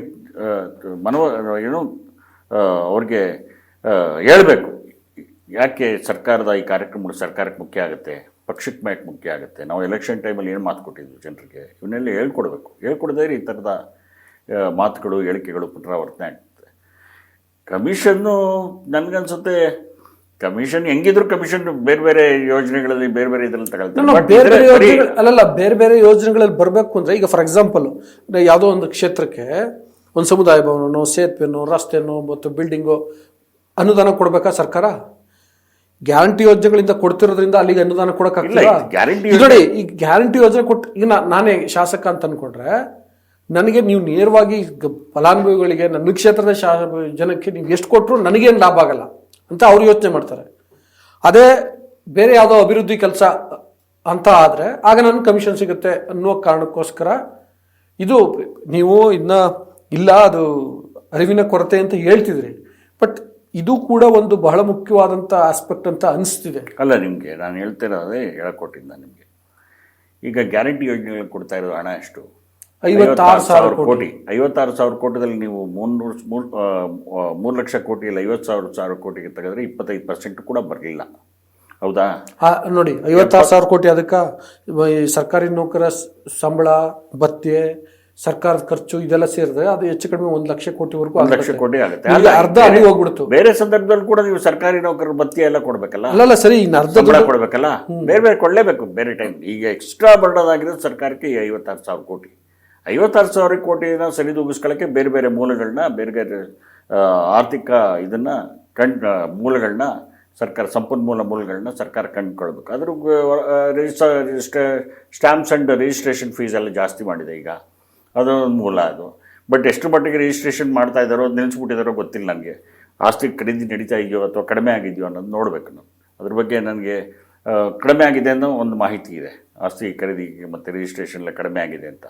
ಮನವ ಏನು ಅವ್ರಿಗೆ ಹೇಳಬೇಕು. ಯಾಕೆ ಸರ್ಕಾರದ ಈ ಕಾರ್ಯಕ್ರಮಗಳು ಸರ್ಕಾರಕ್ಕೆ ಮುಖ್ಯ ಆಗುತ್ತೆ, ಪಕ್ಷಕ್ಕೆ ಮ್ಯಾಕ್ ಮುಖ್ಯ ಆಗುತ್ತೆ? ನಾವು ಎಲೆಕ್ಷನ್ ಟೈಮಲ್ಲಿ ಏನು ಮಾತು ಕೊಟ್ಟಿದ್ವಿ ಜನರಿಗೆ? ಇವನ್ನೆಲ್ಲ ಹೇಳ್ಕೊಡ್ಬೇಕು. ಹೇಳ್ಕೊಡದೇ ಈ ಥರದ ಮಾತುಗಳು, ಹೇಳಿಕೆಗಳು ಪುನರಾವರ್ತನೆ ಆಗ್ತದೆ. ಕಮಿಷನ್ನು ನನಗನ್ಸುತ್ತೆ ಕಮಿಷನ್ ಹೆಂಗಿದ್ರು ಕಮಿಷನ್ ಬೇರೆ ಬೇರೆ ಯೋಜನೆಗಳಲ್ಲಿ ಬೇರೆ ಬೇರೆ ಇದರಲ್ಲಿ ತಗೊಳ್ತಾರೆ. ಅಲ್ಲಲ್ಲ ಬೇರೆ ಬೇರೆ ಯೋಜನೆಗಳಲ್ಲಿ ಬರಬೇಕು ಅಂದ್ರೆ ಈಗ ಫಾರ್ ಎಕ್ಸಾಂಪಲ್ ಯಾವುದೋ ಒಂದು ಕ್ಷೇತ್ರಕ್ಕೆ ಒಂದು ಸಮುದಾಯ ಭವನನೋ ಸೇತುವೆನೋ ರಸ್ತೆನೋ ಮತ್ತು ಬಿಲ್ಡಿಂಗು ಅನುದಾನ ಕೊಡಬೇಕಾ ಸರ್ಕಾರ? ಗ್ಯಾರಂಟಿ ಯೋಜನೆಗಳಿಂದ ಕೊಡ್ತಿರೋದ್ರಿಂದ ಅಲ್ಲಿಗೆ ಅನುದಾನ ಕೊಡೋಕ್ಕಾಗ್ತಿಲ್ಲ ಗ್ಯಾರಂಟಿ ನೋಡಿ ಈ ಗ್ಯಾರಂಟಿ ಯೋಜನೆ ಕೊಟ್ಟು ಈಗ ನಾನೇ ಶಾಸಕ ಅಂತ ಅನ್ಕೊಂಡ್ರೆ ನನಗೆ ನೀವು ನೇರವಾಗಿ ಫಲಾನುಭವಿಗಳಿಗೆ ನನ್ನ ಕ್ಷೇತ್ರದ ಶಾ ಜನಕ್ಕೆ ನೀವು ಎಷ್ಟು ಕೊಟ್ಟರು ನನಗೇನು ಲಾಭ ಆಗಲ್ಲ. ಅಂತ ಅವ್ರು ಯೋಚನೆ ಮಾಡ್ತಾರೆ. ಅದೇ ಬೇರೆ ಯಾವುದೋ ಅಭಿವೃದ್ಧಿ ಕೆಲಸ ಅಂತ ಆದರೆ ಆಗ ನನಗೆ ಕಮಿಷನ್ ಸಿಗುತ್ತೆ ಅನ್ನೋ ಕಾರಣಕ್ಕೋಸ್ಕರ ಇದು ನೀವು ಇನ್ನ ಇಲ್ಲ, ಅದು ಅರಿವಿನ ಕೊರತೆ ಅಂತ ಹೇಳ್ತಿದ್ರಿ. ಬಟ್ ಇದು ಕೂಡ ಒಂದು ಬಹಳ ಮುಖ್ಯವಾದಂಥ ಆಸ್ಪೆಕ್ಟ್ ಅಂತ ಅನಿಸ್ತಿದೆ. ಅಲ್ಲ, ನಿಮಗೆ ನಾನು ಹೇಳ್ತಿರೋದೇ ಹೇಳಕೊಟ್ಟಿದ್ದ ನಿಮಗೆ. ಈಗ ಗ್ಯಾರಂಟಿ ಯೋಜನೆಗಳು ಕೊಡ್ತಾ ಇರೋದು ಹಣ ಎಷ್ಟು? ಐವತ್ತಾರು ಸಾವಿರ ಕೋಟಿ. ಐವತ್ತಾರು ಸಾವಿರ ಕೋಟಿದಲ್ಲಿ ನೀವು ಮುನ್ನೂರು ಮೂರು ಮೂರು ಲಕ್ಷ ಕೋಟಿಯಲ್ಲಿ ಐವತ್ತು ಸಾವಿರ ಸಾವಿರ ಕೋಟಿಗೆ ತೆಗೆದ್ರೆ ಇಪ್ಪತ್ತೈದು ಪರ್ಸೆಂಟ್ ಕೂಡ ಬರಲಿಲ್ಲ. ಹೌದಾ? ನೋಡಿ ಐವತ್ತಾರು ಸಾವಿರ ಕೋಟಿ ಅದಕ್ಕೆ ಸರ್ಕಾರಿ ನೌಕರ ಸಂಬಳ ಭತ್ಯೆ ಸರ್ಕಾರದ ಖರ್ಚು ಇದೆಲ್ಲ ಸೇರಿದ್ರೆ ಅದು ಹೆಚ್ಚು ಕಡಿಮೆ ಒಂದು ಲಕ್ಷ ಕೋಟಿವರೆಗೂ ಒಂದು ಲಕ್ಷ. ಕೋಟಿ ಆಗುತ್ತೆ. ಅರ್ಧ ಅಲ್ಲಿ ಹೋಗ್ಬಿಡ್ತು ಬೇರೆ ಸಂದರ್ಭದಲ್ಲಿ ಕೂಡ ನೀವು ಸರ್ಕಾರಿ ನೌಕರರ ಭತ್ಯೆ ಎಲ್ಲ ಕೊಡ್ಬೇಕಲ್ಲ? ಅಲ್ಲ ಸರಿ ಇನ್ನು ಅರ್ಧ ಕೂಡ ಕೊಡ್ಬೇಕಲ್ಲ? ಬೇರೆ ಬೇರೆ ಕೊಡಲೇಬೇಕು ಬೇರೆ ಟೈಮ್ ಈಗ ಎಕ್ಸ್ಟ್ರಾ ಬರ್ಡನ್ ಆಗಿರೋದು ಸರ್ಕಾರಕ್ಕೆ ಐವತ್ತಾರು ಸಾವಿರ ಕೋಟಿ. ಐವತ್ತಾರು ಸಾವಿರ ಕೋಟಿನ ಸರಿದೂಗಿಸ್ಕೊಳ್ಳೋಕ್ಕೆ ಬೇರೆ ಬೇರೆ ಮೂಲಗಳನ್ನ, ಬೇರೆ ಬೇರೆ ಆರ್ಥಿಕ ಇದನ್ನು ಕಣ್ ಮೂಲಗಳನ್ನ ಸರ್ಕಾರ, ಸಂಪನ್ಮೂಲ ಮೂಲಗಳನ್ನ ಸರ್ಕಾರ ಕಂಡುಕೊಳ್ಬೇಕು. ಅದ್ರ registry stamps and registration fees ಎಲ್ಲ ಜಾಸ್ತಿ ಮಾಡಿದೆ ಈಗ. ಅದೊಂದು ಮೂಲ ಅದು. ಬಟ್ ಎಷ್ಟು ಮಟ್ಟಿಗೆ ರಿಜಿಸ್ಟ್ರೇಷನ್ ಮಾಡ್ತಾ ಇದ್ದಾರೋ ನಿಲ್ಲಿಸ್ಬಿಟ್ಟಿದ್ದಾರೋ ಗೊತ್ತಿಲ್ಲ ನನಗೆ. ಆಸ್ತಿ ಖರೀದಿ ನಡೀತಾ ಇದೆಯೋ ಅಥವಾ ಕಡಿಮೆ ಆಗಿದೆಯೋ ಅನ್ನೋದು ನೋಡಬೇಕು ನಾವು ಅದ್ರ ಬಗ್ಗೆ ನನಗೆ ಕಡಿಮೆ ಆಗಿದೆ ಅನ್ನೋ ಒಂದು ಮಾಹಿತಿ ಇದೆ. ಆಸ್ತಿ ಖರೀದಿ ಮತ್ತು ರಿಜಿಸ್ಟ್ರೇಷನ್ ಎಲ್ಲ ಕಡಿಮೆ ಆಗಿದೆ ಅಂತ.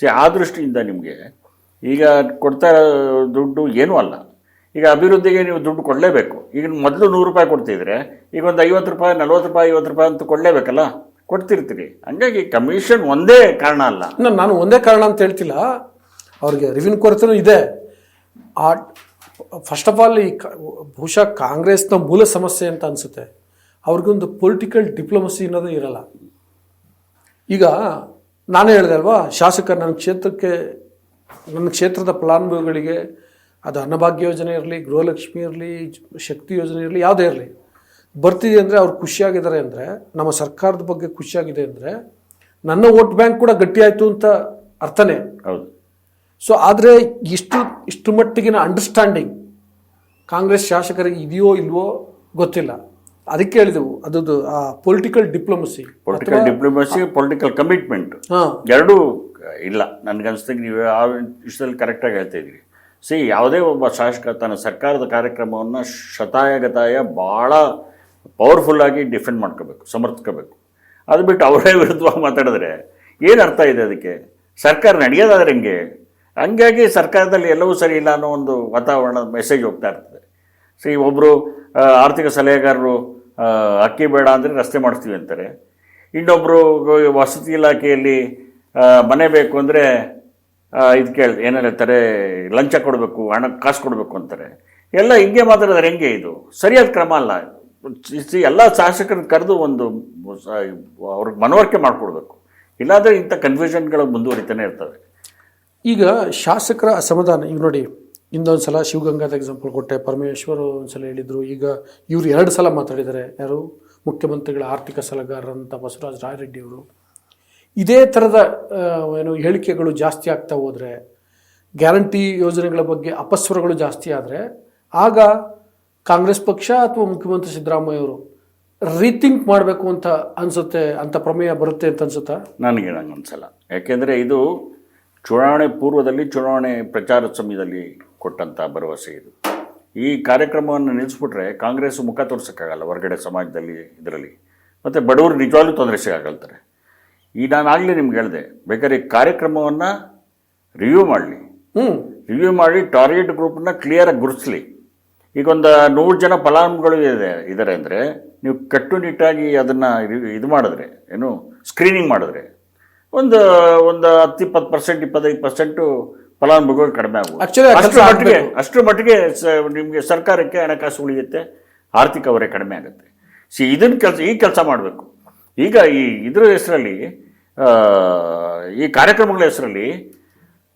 ಸಿ ಆ ದೃಷ್ಟಿಯಿಂದ ನಿಮಗೆ ಈಗ ಕೊಡ್ತಾ ದುಡ್ಡು ಏನೂ ಅಲ್ಲ. ಈಗ ಅಭಿವೃದ್ಧಿಗೆ ನೀವು ದುಡ್ಡು ಕೊಡಲೇಬೇಕು. ಈಗ ಮೊದಲು ನೂರು ರೂಪಾಯಿ ಕೊಡ್ತಿದ್ರೆ, ಈಗ ಒಂದು ಐವತ್ತು ರೂಪಾಯಿ, ನಲ್ವತ್ತು ರೂಪಾಯಿ, ಐವತ್ತು ರೂಪಾಯಿ ಅಂತ ಕೊಡಲೇಬೇಕಲ್ಲ? ಕೊಡ್ತಿರ್ತೀರಿ. ಹಂಗಾಗಿ ಕಮಿಷನ್ ಒಂದೇ ಕಾರಣ ಅಲ್ಲ. ನಾನು ಒಂದೇ ಕಾರಣ ಅಂತ ಹೇಳ್ತಿಲ್ಲ. ಅವ್ರಿಗೆ ರಿವಿನ್ ಕೊರತೆನೂ ಇದೆ. ಆ ಫಸ್ಟ್ ಆಫ್ ಆಲ್ ಈ ಬಹುಶಃ ಕಾಂಗ್ರೆಸ್ನ ಮೂಲ ಸಮಸ್ಯೆ ಅಂತ ಅನಿಸುತ್ತೆ. ಅವ್ರಿಗೊಂದು ಪೊಲಿಟಿಕಲ್ ಡಿಪ್ಲೊಮಸಿ ಅನ್ನೋದು ಇರಲ್ಲ. ಈಗ ನಾನೇ ಹೇಳಿದೆ ಅಲ್ವಾ ಶಾಸಕ ನನ್ನ ಕ್ಷೇತ್ರಕ್ಕೆ ನನ್ನ ಕ್ಷೇತ್ರದ ಫಲಾನುಭವಿಗಳಿಗೆ ಅದು ಅನ್ನಭಾಗ್ಯ ಯೋಜನೆ ಇರಲಿ ಗೃಹಲಕ್ಷ್ಮಿ ಇರಲಿ ಶಕ್ತಿ ಯೋಜನೆ ಇರಲಿ ಯಾವುದೇ ಇರಲಿ ಬರ್ತಿದೆ ಅಂದರೆ ಅವ್ರು ಖುಷಿಯಾಗಿದ್ದಾರೆ ಅಂದರೆ ನಮ್ಮ ಸರ್ಕಾರದ ಬಗ್ಗೆ ಖುಷಿಯಾಗಿದೆ ಅಂದರೆ ನನ್ನ ವೋಟ್ ಬ್ಯಾಂಕ್ ಕೂಡ ಗಟ್ಟಿಯಾಯಿತು ಅಂತ ಅರ್ಥನೇ. ಹೌದು. ಸೊ ಆದರೆ ಇಷ್ಟು ಇಷ್ಟು ಮಟ್ಟಿಗಿನ ಅಂಡರ್ಸ್ಟ್ಯಾಂಡಿಂಗ್ ಕಾಂಗ್ರೆಸ್ ಶಾಸಕರಿಗೆ ಇದೆಯೋ ಇಲ್ವೋ ಗೊತ್ತಿಲ್ಲ. ಅದಕ್ಕೆ ಹೇಳಿದೆವು ಅದು ಆ political diplomacy political diplomacy political commitment ಎರಡೂ ಇಲ್ಲ. ನನಗನ್ಸ್ದಂಗೆ ನೀವು ಆ ವಿಷಯದಲ್ಲಿ ಕರೆಕ್ಟಾಗಿ ಹೇಳ್ತಾ ಇದ್ದೀರಿ. ಸಿ ಯಾವುದೇ ಒಬ್ಬ ಶಾಸಕ ತನ್ನ ಸರ್ಕಾರದ ಕಾರ್ಯಕ್ರಮವನ್ನು ಶತಾಯಗತಾಯ ಭಾಳ ಪವರ್ಫುಲ್ಲಾಗಿ ಡಿಫೆಂಡ್ ಮಾಡ್ಕೋಬೇಕು ಸಮರ್ಥಿಸ್ಕೋಬೇಕು. ಅದು ಬಿಟ್ಟು ಅವರೇ ವಿರುದ್ಧವಾಗಿ ಮಾತಾಡಿದ್ರೆ ಏನು ಅರ್ಥ ಇದೆ ಅದಕ್ಕೆ? ಸರ್ಕಾರ ನಡೆಯೋದಾದ್ರೆ ಹೆಂಗೆ? ಹಂಗಾಗಿ ಸರ್ಕಾರದಲ್ಲಿ ಎಲ್ಲವೂ ಸರಿ ಇಲ್ಲ ಅನ್ನೋ ಒಂದು ವಾತಾವರಣದ ಮೆಸೇಜ್ ಹೋಗ್ತಾ ಇರ್ತದೆ. ಸಿ ಒಬ್ಬರು ಆರ್ಥಿಕ ಸಲಹೆಗಾರರು ಅಕ್ಕಿ ಬೇಡ ಅಂದರೆ ರಸ್ತೆ ಮಾಡಿಸ್ತೀವಿ ಅಂತಾರೆ. ಇನ್ನೊಬ್ಬರು ವಸತಿ ಇಲಾಖೆಯಲ್ಲಿ ಮನೆ ಬೇಕು ಅಂದರೆ ಇದು ಕೇಳಿ ಏನೇನು ಹೇಳ್ತಾರೆ, ಲಂಚ ಕೊಡಬೇಕು, ಹಣ, ಕಾಸು ಕೊಡಬೇಕು ಅಂತಾರೆ. ಎಲ್ಲ ಹಿಂಗೆ ಮಾತಾಡಿದ್ರೆ ಹೆಂಗೆ ಇದು. ಸರಿಯಾದ ಕ್ರಮ ಅಲ್ಲ. ಎಲ್ಲ ಶಾಸಕರನ್ನ ಕರೆದು ಒಂದು ಅವ್ರಿಗೆ ಮನವರಿಕೆ ಮಾಡಿಕೊಡ್ಬೇಕು. ಇಲ್ಲಾಂದರೆ ಇಂಥ ಕನ್ಫ್ಯೂಷನ್ಗಳು ಮುಂದುವರಿತಾನೆ ಇರ್ತವೆ. ಈಗ ಶಾಸಕರ ಅಸಮಾಧಾನ, ಈಗ ನೋಡಿ ಇನ್ನೊಂದು ಸಲ ಶಿವಗಂಗಾದ ಎಕ್ಸಾಂಪಲ್ ಕೊಟ್ಟೆ, ಪರಮೇಶ್ವರ್ ಒಂದ್ಸಲ ಹೇಳಿದರು, ಈಗ ಇವರು ಎರಡು ಸಲ ಮಾತಾಡಿದ್ದಾರೆ ಯಾರು? ಮುಖ್ಯಮಂತ್ರಿಗಳ ಆರ್ಥಿಕ ಸಲಹೆಗಾರರಂಥ ಬಸವರಾಜ ರಾಯರೆಡ್ಡಿ ಅವರು. ಇದೇ ಥರದ ಏನು ಹೇಳಿಕೆಗಳು ಜಾಸ್ತಿ ಆಗ್ತಾ ಹೋದರೆ, ಗ್ಯಾರಂಟಿ ಯೋಜನೆಗಳ ಬಗ್ಗೆ ಅಪಸ್ವರಗಳು ಜಾಸ್ತಿ ಆದರೆ, ಆಗ ಕಾಂಗ್ರೆಸ್ ಪಕ್ಷ ಅಥವಾ ಮುಖ್ಯಮಂತ್ರಿ ಸಿದ್ದರಾಮಯ್ಯ ಅವರು ರೀಥಿಂಕ್ ಮಾಡಬೇಕು ಅಂತ ಅನ್ಸುತ್ತೆ, ಅಂತ ಪ್ರಮೇಯ ಬರುತ್ತೆ ಅಂತ ಅನ್ಸುತ್ತಾ? ನನಗೆ ಹೇಳಂಗೆ ಅನ್ಸಲ್ಲ ಯಾಕೆಂದರೆ ಇದು ಚುನಾವಣೆ ಪೂರ್ವದಲ್ಲಿ ಚುನಾವಣೆ ಪ್ರಚಾರ ಸಮಯದಲ್ಲಿ ಕೊಟ್ಟಂಥ ಭರವಸೆ ಇದು. ಈ ಕಾರ್ಯಕ್ರಮವನ್ನು ನಿಲ್ಲಿಸ್ಬಿಟ್ರೆ ಕಾಂಗ್ರೆಸ್ ಮುಖ ತೋರ್ಸೋಕ್ಕಾಗಲ್ಲ ಹೊರಗಡೆ ಸಮಾಜದಲ್ಲಿ ಇದರಲ್ಲಿ. ಮತ್ತು ಬಡವರು ನಿಜವಾಗ್ಲೂ ತೊಂದರೆ ಸಿಗಾಗಲ್ತಾರೆ ಈ ನಾನು ಆಗಲೇ ನಿಮ್ಗೆ ಹೇಳಿದೆ ಬೇಕಾದ್ರೆ ಈ ಕಾರ್ಯಕ್ರಮವನ್ನು ರಿವ್ಯೂ ಮಾಡಲಿ. ಹ್ಞೂ ರಿವ್ಯೂ ಮಾಡಿ ಟಾರ್ಗೆಟ್ ಗ್ರೂಪ್ನ ಕ್ಲಿಯರಾಗಿ ಗುರುತಿಸ್ಲಿ. ಈಗ ಒಂದು ನೂರು ಜನ ಫಲಾನುಭವಿಗಳು ಇದೆ ಇದ್ದಾರೆ ಅಂದರೆ ನೀವು ಕಟ್ಟುನಿಟ್ಟಾಗಿ ಅದನ್ನು ಇದು ಮಾಡಿದ್ರೆ ಏನು ಸ್ಕ್ರೀನಿಂಗ್ ಮಾಡಿದ್ರೆ ಒಂದು ಒಂದು ಹತ್ತು ಇಪ್ಪತ್ತು ಪರ್ಸೆಂಟ್ ಇಪ್ಪತ್ತೈದು ಪರ್ಸೆಂಟು ಫಲಾನುಭವಿಗಳು ಕಡಿಮೆ Actually ಆಗ್ಬೋದು ಆ ಅಷ್ಟರ ಮಟ್ಟಿಗೆ. ಅಷ್ಟರ ಮಟ್ಟಿಗೆ ನಿಮಗೆ ಸರ್ಕಾರಕ್ಕೆ ಹಣಕಾಸು ಉಳಿಯುತ್ತೆ ಆರ್ಥಿಕ ಹೊರೆ ಕಡಿಮೆ ಆಗುತ್ತೆ. ಸಿ ಇದನ್ನು ಕೆಲಸ ಈ ಕೆಲಸ ಮಾಡಬೇಕು. ಈಗ ಈ ಇದ್ರ ಹೆಸರಲ್ಲಿ ಈ ಕಾರ್ಯಕ್ರಮಗಳ ಹೆಸರಲ್ಲಿ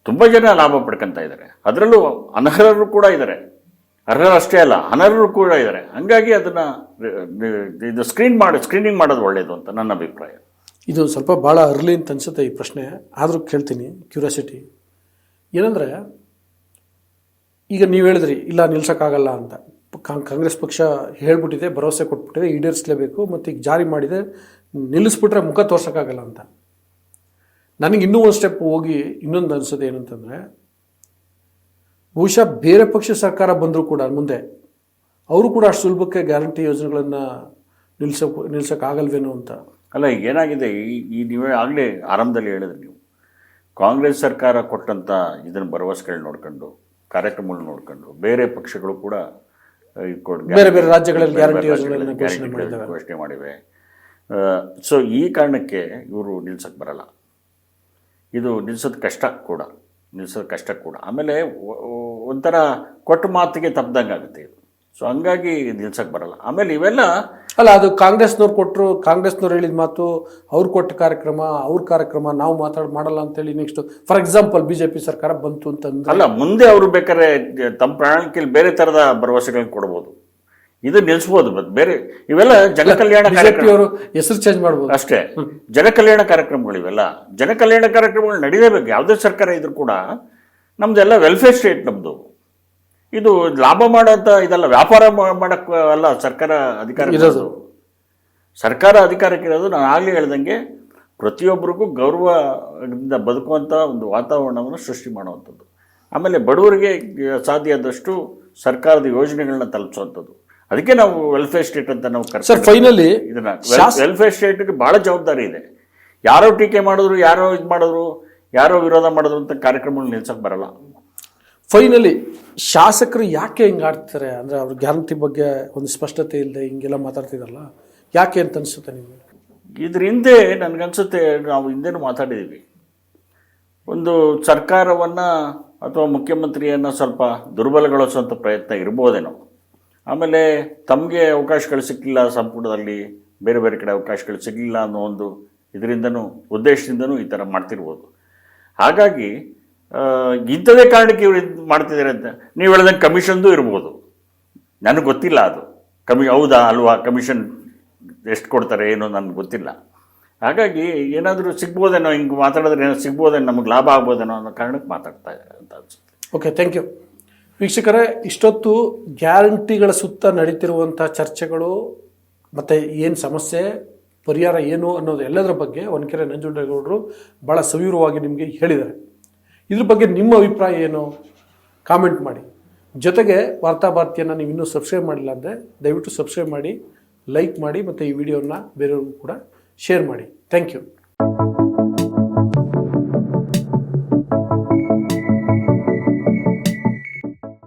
ತುಂಬ ಜನ ಲಾಭ ಪಡ್ಕೊತಾ ಇದ್ದಾರೆ. ಅದರಲ್ಲೂ ಅನರ್ಹರು ಕೂಡ ಇದ್ದಾರೆ. ಅರ್ಹರು ಅಷ್ಟೇ ಅಲ್ಲ ಅನರ್ಹರು ಕೂಡ ಇದ್ದಾರೆ. ಹಾಗಾಗಿ ಅದನ್ನು ಇದು ಸ್ಕ್ರೀನ್ ಮಾಡಿ ಸ್ಕ್ರೀನಿಂಗ್ ಮಾಡೋದು ಒಳ್ಳೆಯದು ಅಂತ ನನ್ನ ಅಭಿಪ್ರಾಯ. ಇದು ಸ್ವಲ್ಪ ಭಾಳ ಅರ್ಲಿ ಅಂತ ಅನಿಸುತ್ತೆ ಈ ಪ್ರಶ್ನೆ. ಆದರೂ ಕೇಳ್ತೀನಿ ಕ್ಯೂರಿಯಾಸಿಟಿ ಏನಂದರೆ, ಈಗ ನೀವು ಹೇಳಿದ್ರಿ, ಇಲ್ಲ ನಿಲ್ಸೋಕ್ಕಾಗಲ್ಲ ಅಂತ. ಕಾಂಗ್ರೆಸ್ ಪಕ್ಷ ಹೇಳ್ಬಿಟ್ಟಿದೆ, ಭರವಸೆ ಕೊಟ್ಬಿಟ್ಟಿದೆ, ಈಡೇರಿಸಲೇಬೇಕು, ಮತ್ತು ಈಗ ಜಾರಿ ಮಾಡಿದೆ, ನಿಲ್ಲಿಸ್ಬಿಟ್ರೆ ಮುಖ ತೋರ್ಸೋಕ್ಕಾಗಲ್ಲ ಅಂತ. ನನಗೆ ಇನ್ನೂ ಒಂದು ಸ್ಟೆಪ್ ಹೋಗಿ ಇನ್ನೊಂದು ಅನಿಸೋದು ಏನಂತಂದರೆ, ಬಹುಶಃ ಬೇರೆ ಪಕ್ಷ ಸರ್ಕಾರ ಬಂದರೂ ಕೂಡ ಮುಂದೆ, ಅವರು ಕೂಡ ಅಷ್ಟು ಸುಲಭಕ್ಕೆ ಗ್ಯಾರಂಟಿ ಯೋಜನೆಗಳನ್ನು ನಿಲ್ಸೋಕೆ, ನಿಲ್ಸೋಕ್ಕಾಗಲ್ವೇನೋ ಅಂತ. ಅಲ್ಲ ಏನಾಗಿದೆ, ಈ ಈ ನೀವೇ ಆಗಲೇ ಆರಂಭದಲ್ಲಿ ಹೇಳಿದ್ರಿ ನೀವು. ಕಾಂಗ್ರೆಸ್ ಸರ್ಕಾರ ಕೊಟ್ಟಂಥ ಇದನ್ನು ಭರವಸೆಗಳು ನೋಡ್ಕೊಂಡು ಕಾರ್ಯಕ್ರಮಗಳು ನೋಡ್ಕೊಂಡು ಬೇರೆ ಪಕ್ಷಗಳು ಕೂಡ ಬೇರೆ ಬೇರೆ ರಾಜ್ಯಗಳಲ್ಲಿ ಘೋಷಣೆ. ಮಾಡಿವೆ. ಸೊ ಈ ಕಾರಣಕ್ಕೆ ಇವರು ನಿಲ್ಸಕ್ಕೆ ಬರಲ್ಲ. ಇದು ನಿಲ್ಸೋದು ಕಷ್ಟ ಕೂಡ ನಿಲ್ಸೋದು ಕಷ್ಟ ಕೂಡ. ಆಮೇಲೆ ಒಂಥರ ಕೊಟ್ಟ ಮಾತಿಗೆ ತಪ್ಪದಂಗೆ ಆಗುತ್ತೆ ಇದು ಸೊ ಹಂಗಾಗಿ ನಿಲ್ಸಕ್ಕೆ ಬರಲ್ಲ. ಆಮೇಲೆ ಇವೆಲ್ಲ ಅಲ್ಲ ಅದು ಕಾಂಗ್ರೆಸ್ನವ್ರು ಕೊಟ್ಟರು ಕಾಂಗ್ರೆಸ್ನವ್ರು ಹೇಳಿದ ಮಾತು ಅವ್ರು ಕೊಟ್ಟ ಕಾರ್ಯಕ್ರಮ ಅವ್ರ ಕಾರ್ಯಕ್ರಮ ನಾವು ಮಾತಾಡ್ ಮಾಡಲ್ಲ ಅಂತೇಳಿ ನೆಕ್ಸ್ಟ್ ಫಾರ್ ಎಕ್ಸಾಂಪಲ್ ಬಿಜೆಪಿ ಸರ್ಕಾರ ಬಂತು ಅಂತಂದ್ರೆ ಅಲ್ಲ ಮುಂದೆ ಅವರು ಬೇಕಾದ್ರೆ ತಮ್ಮ ಪ್ರಣಾಳಿಕೆಯಲ್ಲಿ ಬೇರೆ ಥರದ ಭರವಸೆಗಳನ್ನ ಕೊಡ್ಬೋದು. ಇದು ನಿಲ್ಲಿಸ್ಬೋದು ಮತ್ತೆ ಬೇರೆ ಇವೆಲ್ಲ ಜನ ಕಲ್ಯಾಣ ಅವರು ಹೆಸರು ಚೇಂಜ್ ಮಾಡ್ಬೋದು. ಅಷ್ಟೇ. ಜನಕಲ್ಯಾಣ ಕಾರ್ಯಕ್ರಮಗಳು ಇವೆಲ್ಲ. ಜನಕಲ್ಯಾಣ ಕಾರ್ಯಕ್ರಮಗಳು ನಡೀಲೇಬೇಕು ಯಾವುದೇ ಸರ್ಕಾರ ಇದ್ರೂ ಕೂಡ ನಮ್ದೆಲ್ಲ ವೆಲ್ಫೇರ್ ಸ್ಟೇಟ್ ನಮ್ಮದು ಇದು ಲಾಭ ಮಾಡೋಂಥ ಇದಲ್ಲ ವ್ಯಾಪಾರ ಮಾಡಕ್ ಅಲ್ಲ ಸರ್ಕಾರ ಅಧಿಕಾರ ಇರೋದು. ಸರ್ಕಾರ ಸರ್ಕಾರ ಅಧಿಕಾರಕ್ಕಿರೋದು ನಾನು ಆಗಲೇ ಹೇಳ್ದಂಗೆ ಪ್ರತಿಯೊಬ್ಬರಿಗೂ ಗೌರವದಿಂದ ಬದುಕುವಂಥ ಒಂದು ವಾತಾವರಣವನ್ನು ಸೃಷ್ಟಿ ಮಾಡುವಂಥದ್ದು. ಆಮೇಲೆ ಬಡವರಿಗೆ ಸಾಧ್ಯ ಆದಷ್ಟು ಸರ್ಕಾರದ ಯೋಜನೆಗಳನ್ನ ತಲುಪಿಸುವಂಥದ್ದು. ಅದಕ್ಕೆ ನಾವು ವೆಲ್ಫೇರ್ ಸ್ಟೇಟ್ ಅಂತ ನಾವು ಸರ್ ಫೈನಲಿ ಇದನ್ನ ವೆಲ್ಫೇರ್ ಸ್ಟೇಟ್ಗೆ ಭಾಳ ಜವಾಬ್ದಾರಿ ಇದೆ. ಯಾರೋ ಟೀಕೆ ಮಾಡಿದ್ರು ಯಾರೋ ಇದು ಮಾಡಿದ್ರು ಯಾರೋ ವಿರೋಧ ಮಾಡಿದ್ರು ಅಂತ ಕಾರ್ಯಕ್ರಮಗಳು ನಿಲ್ಸಕ್ಕೆ ಬರಲ್ಲ. ಫೈನಲಿ ಶಾಸಕರು ಯಾಕೆ ಹಿಂಗೆ ಆಡ್ತಾರೆ ಅಂದರೆ ಅವ್ರ ಗ್ಯಾರಂಟಿ ಬಗ್ಗೆ ಒಂದು ಸ್ಪಷ್ಟತೆ ಇಲ್ಲದೆ ಹಿಂಗೆಲ್ಲ ಮಾತಾಡ್ತಿದ್ರಲ್ಲ, ಯಾಕೆ ಅಂತ ಅನಿಸುತ್ತೆ ನಿಮಗೆ? ಇದ್ರ ಹಿಂದೆ ನನಗನ್ಸುತ್ತೆ, ನಾವು ಹಿಂದೆನೂ ಮಾತಾಡಿದ್ದೀವಿ ಒಂದು ಸರ್ಕಾರವನ್ನು ಅಥವಾ ಮುಖ್ಯಮಂತ್ರಿಯನ್ನು ಸ್ವಲ್ಪ ದುರ್ಬಲಗೊಳಿಸುವಂಥ ಪ್ರಯತ್ನ ಇರ್ಬೋದೇನೋ. ಆಮೇಲೆ ತಮಗೆ ಅವಕಾಶಗಳು ಸಿಕ್ಕಲಿಲ್ಲ ಸಂಪುಟದಲ್ಲಿ, ಬೇರೆ ಬೇರೆ ಕಡೆ ಅವಕಾಶಗಳು ಸಿಗಲಿಲ್ಲ ಅನ್ನೋ ಒಂದು ಇದರಿಂದನೂ, ಉದ್ದೇಶದಿಂದನೂ ಈ ಥರ ಮಾಡ್ತಿರ್ಬೋದು. ಹಾಗಾಗಿ ಇಂಥದೇ ಕಾರಣಕ್ಕೆ ಇವರು ಮಾಡ್ತಿದ್ದಾರೆ ಅಂತ. ನೀವು ಹೇಳಿದಂಗೆ ಕಮಿಷನ್ದು ಇರ್ಬೋದು. ನನಗೆ ಗೊತ್ತಿಲ್ಲ ಅದು. ಕಮಿ, ಹೌದಾ, ಅಲ್ವಾ, ಕಮಿಷನ್ ಎಷ್ಟು ಕೊಡ್ತಾರೆ, ಏನೋ ನನಗೆ ಗೊತ್ತಿಲ್ಲ. ಹಾಗಾಗಿ ಏನಾದರೂ ಸಿಗ್ಬೋದೇನೋ, ಹಿಂಗೆ ಮಾತಾಡಿದ್ರೆ ಏನೋ ಸಿಗ್ಬೋದೇನೋ, ನಮಗೆ ಲಾಭ ಆಗ್ಬೋದೇನೋ ಅನ್ನೋ ಕಾರಣಕ್ಕೆ ಮಾತಾಡ್ತಾ ಅಂತ ಅನ್ಸುತ್ತೆ. ಓಕೆ ಥ್ಯಾಂಕ್ ಯು ವೀಕ್ಷಕರೇ, ಇಷ್ಟೊತ್ತು ಗ್ಯಾರಂಟಿಗಳ ಸುತ್ತ ನಡೀತಿರುವಂಥ ಚರ್ಚೆಗಳು, ಮತ್ತು ಏನು ಸಮಸ್ಯೆ, ಪರಿಹಾರ ಏನು ಅನ್ನೋದು ಎಲ್ಲದರ ಬಗ್ಗೆ ಒನಕೆರೆ ನಂಜುಂಡೇಗೌಡರು ಭಾಳ ಸವಿವರವಾಗಿ ನಿಮಗೆ ಹೇಳಿದ್ದಾರೆ. ಇದ್ರ ಬಗ್ಗೆ ನಿಮ್ಮ ಅಭಿಪ್ರಾಯ ಏನು? ಕಾಮೆಂಟ್ ಮಾಡಿ. ಜೊತೆಗೆ ವಾರ್ತಾಭಾರತಿಯನ್ನು ನೀವು ಇನ್ನೂ ಸಬ್ಸ್ಕ್ರೈಬ್ ಮಾಡಿಲ್ಲ ಅಂದರೆ ದಯವಿಟ್ಟು ಸಬ್ಸ್ಕ್ರೈಬ್ ಮಾಡಿ ಲೈಕ್ ಮಾಡಿ ಮತ್ತು ಈ ವಿಡಿಯೋನ ಬೇರೆಯವ್ರಿಗೂ ಕೂಡ ಶೇರ್ ಮಾಡಿ. Thank you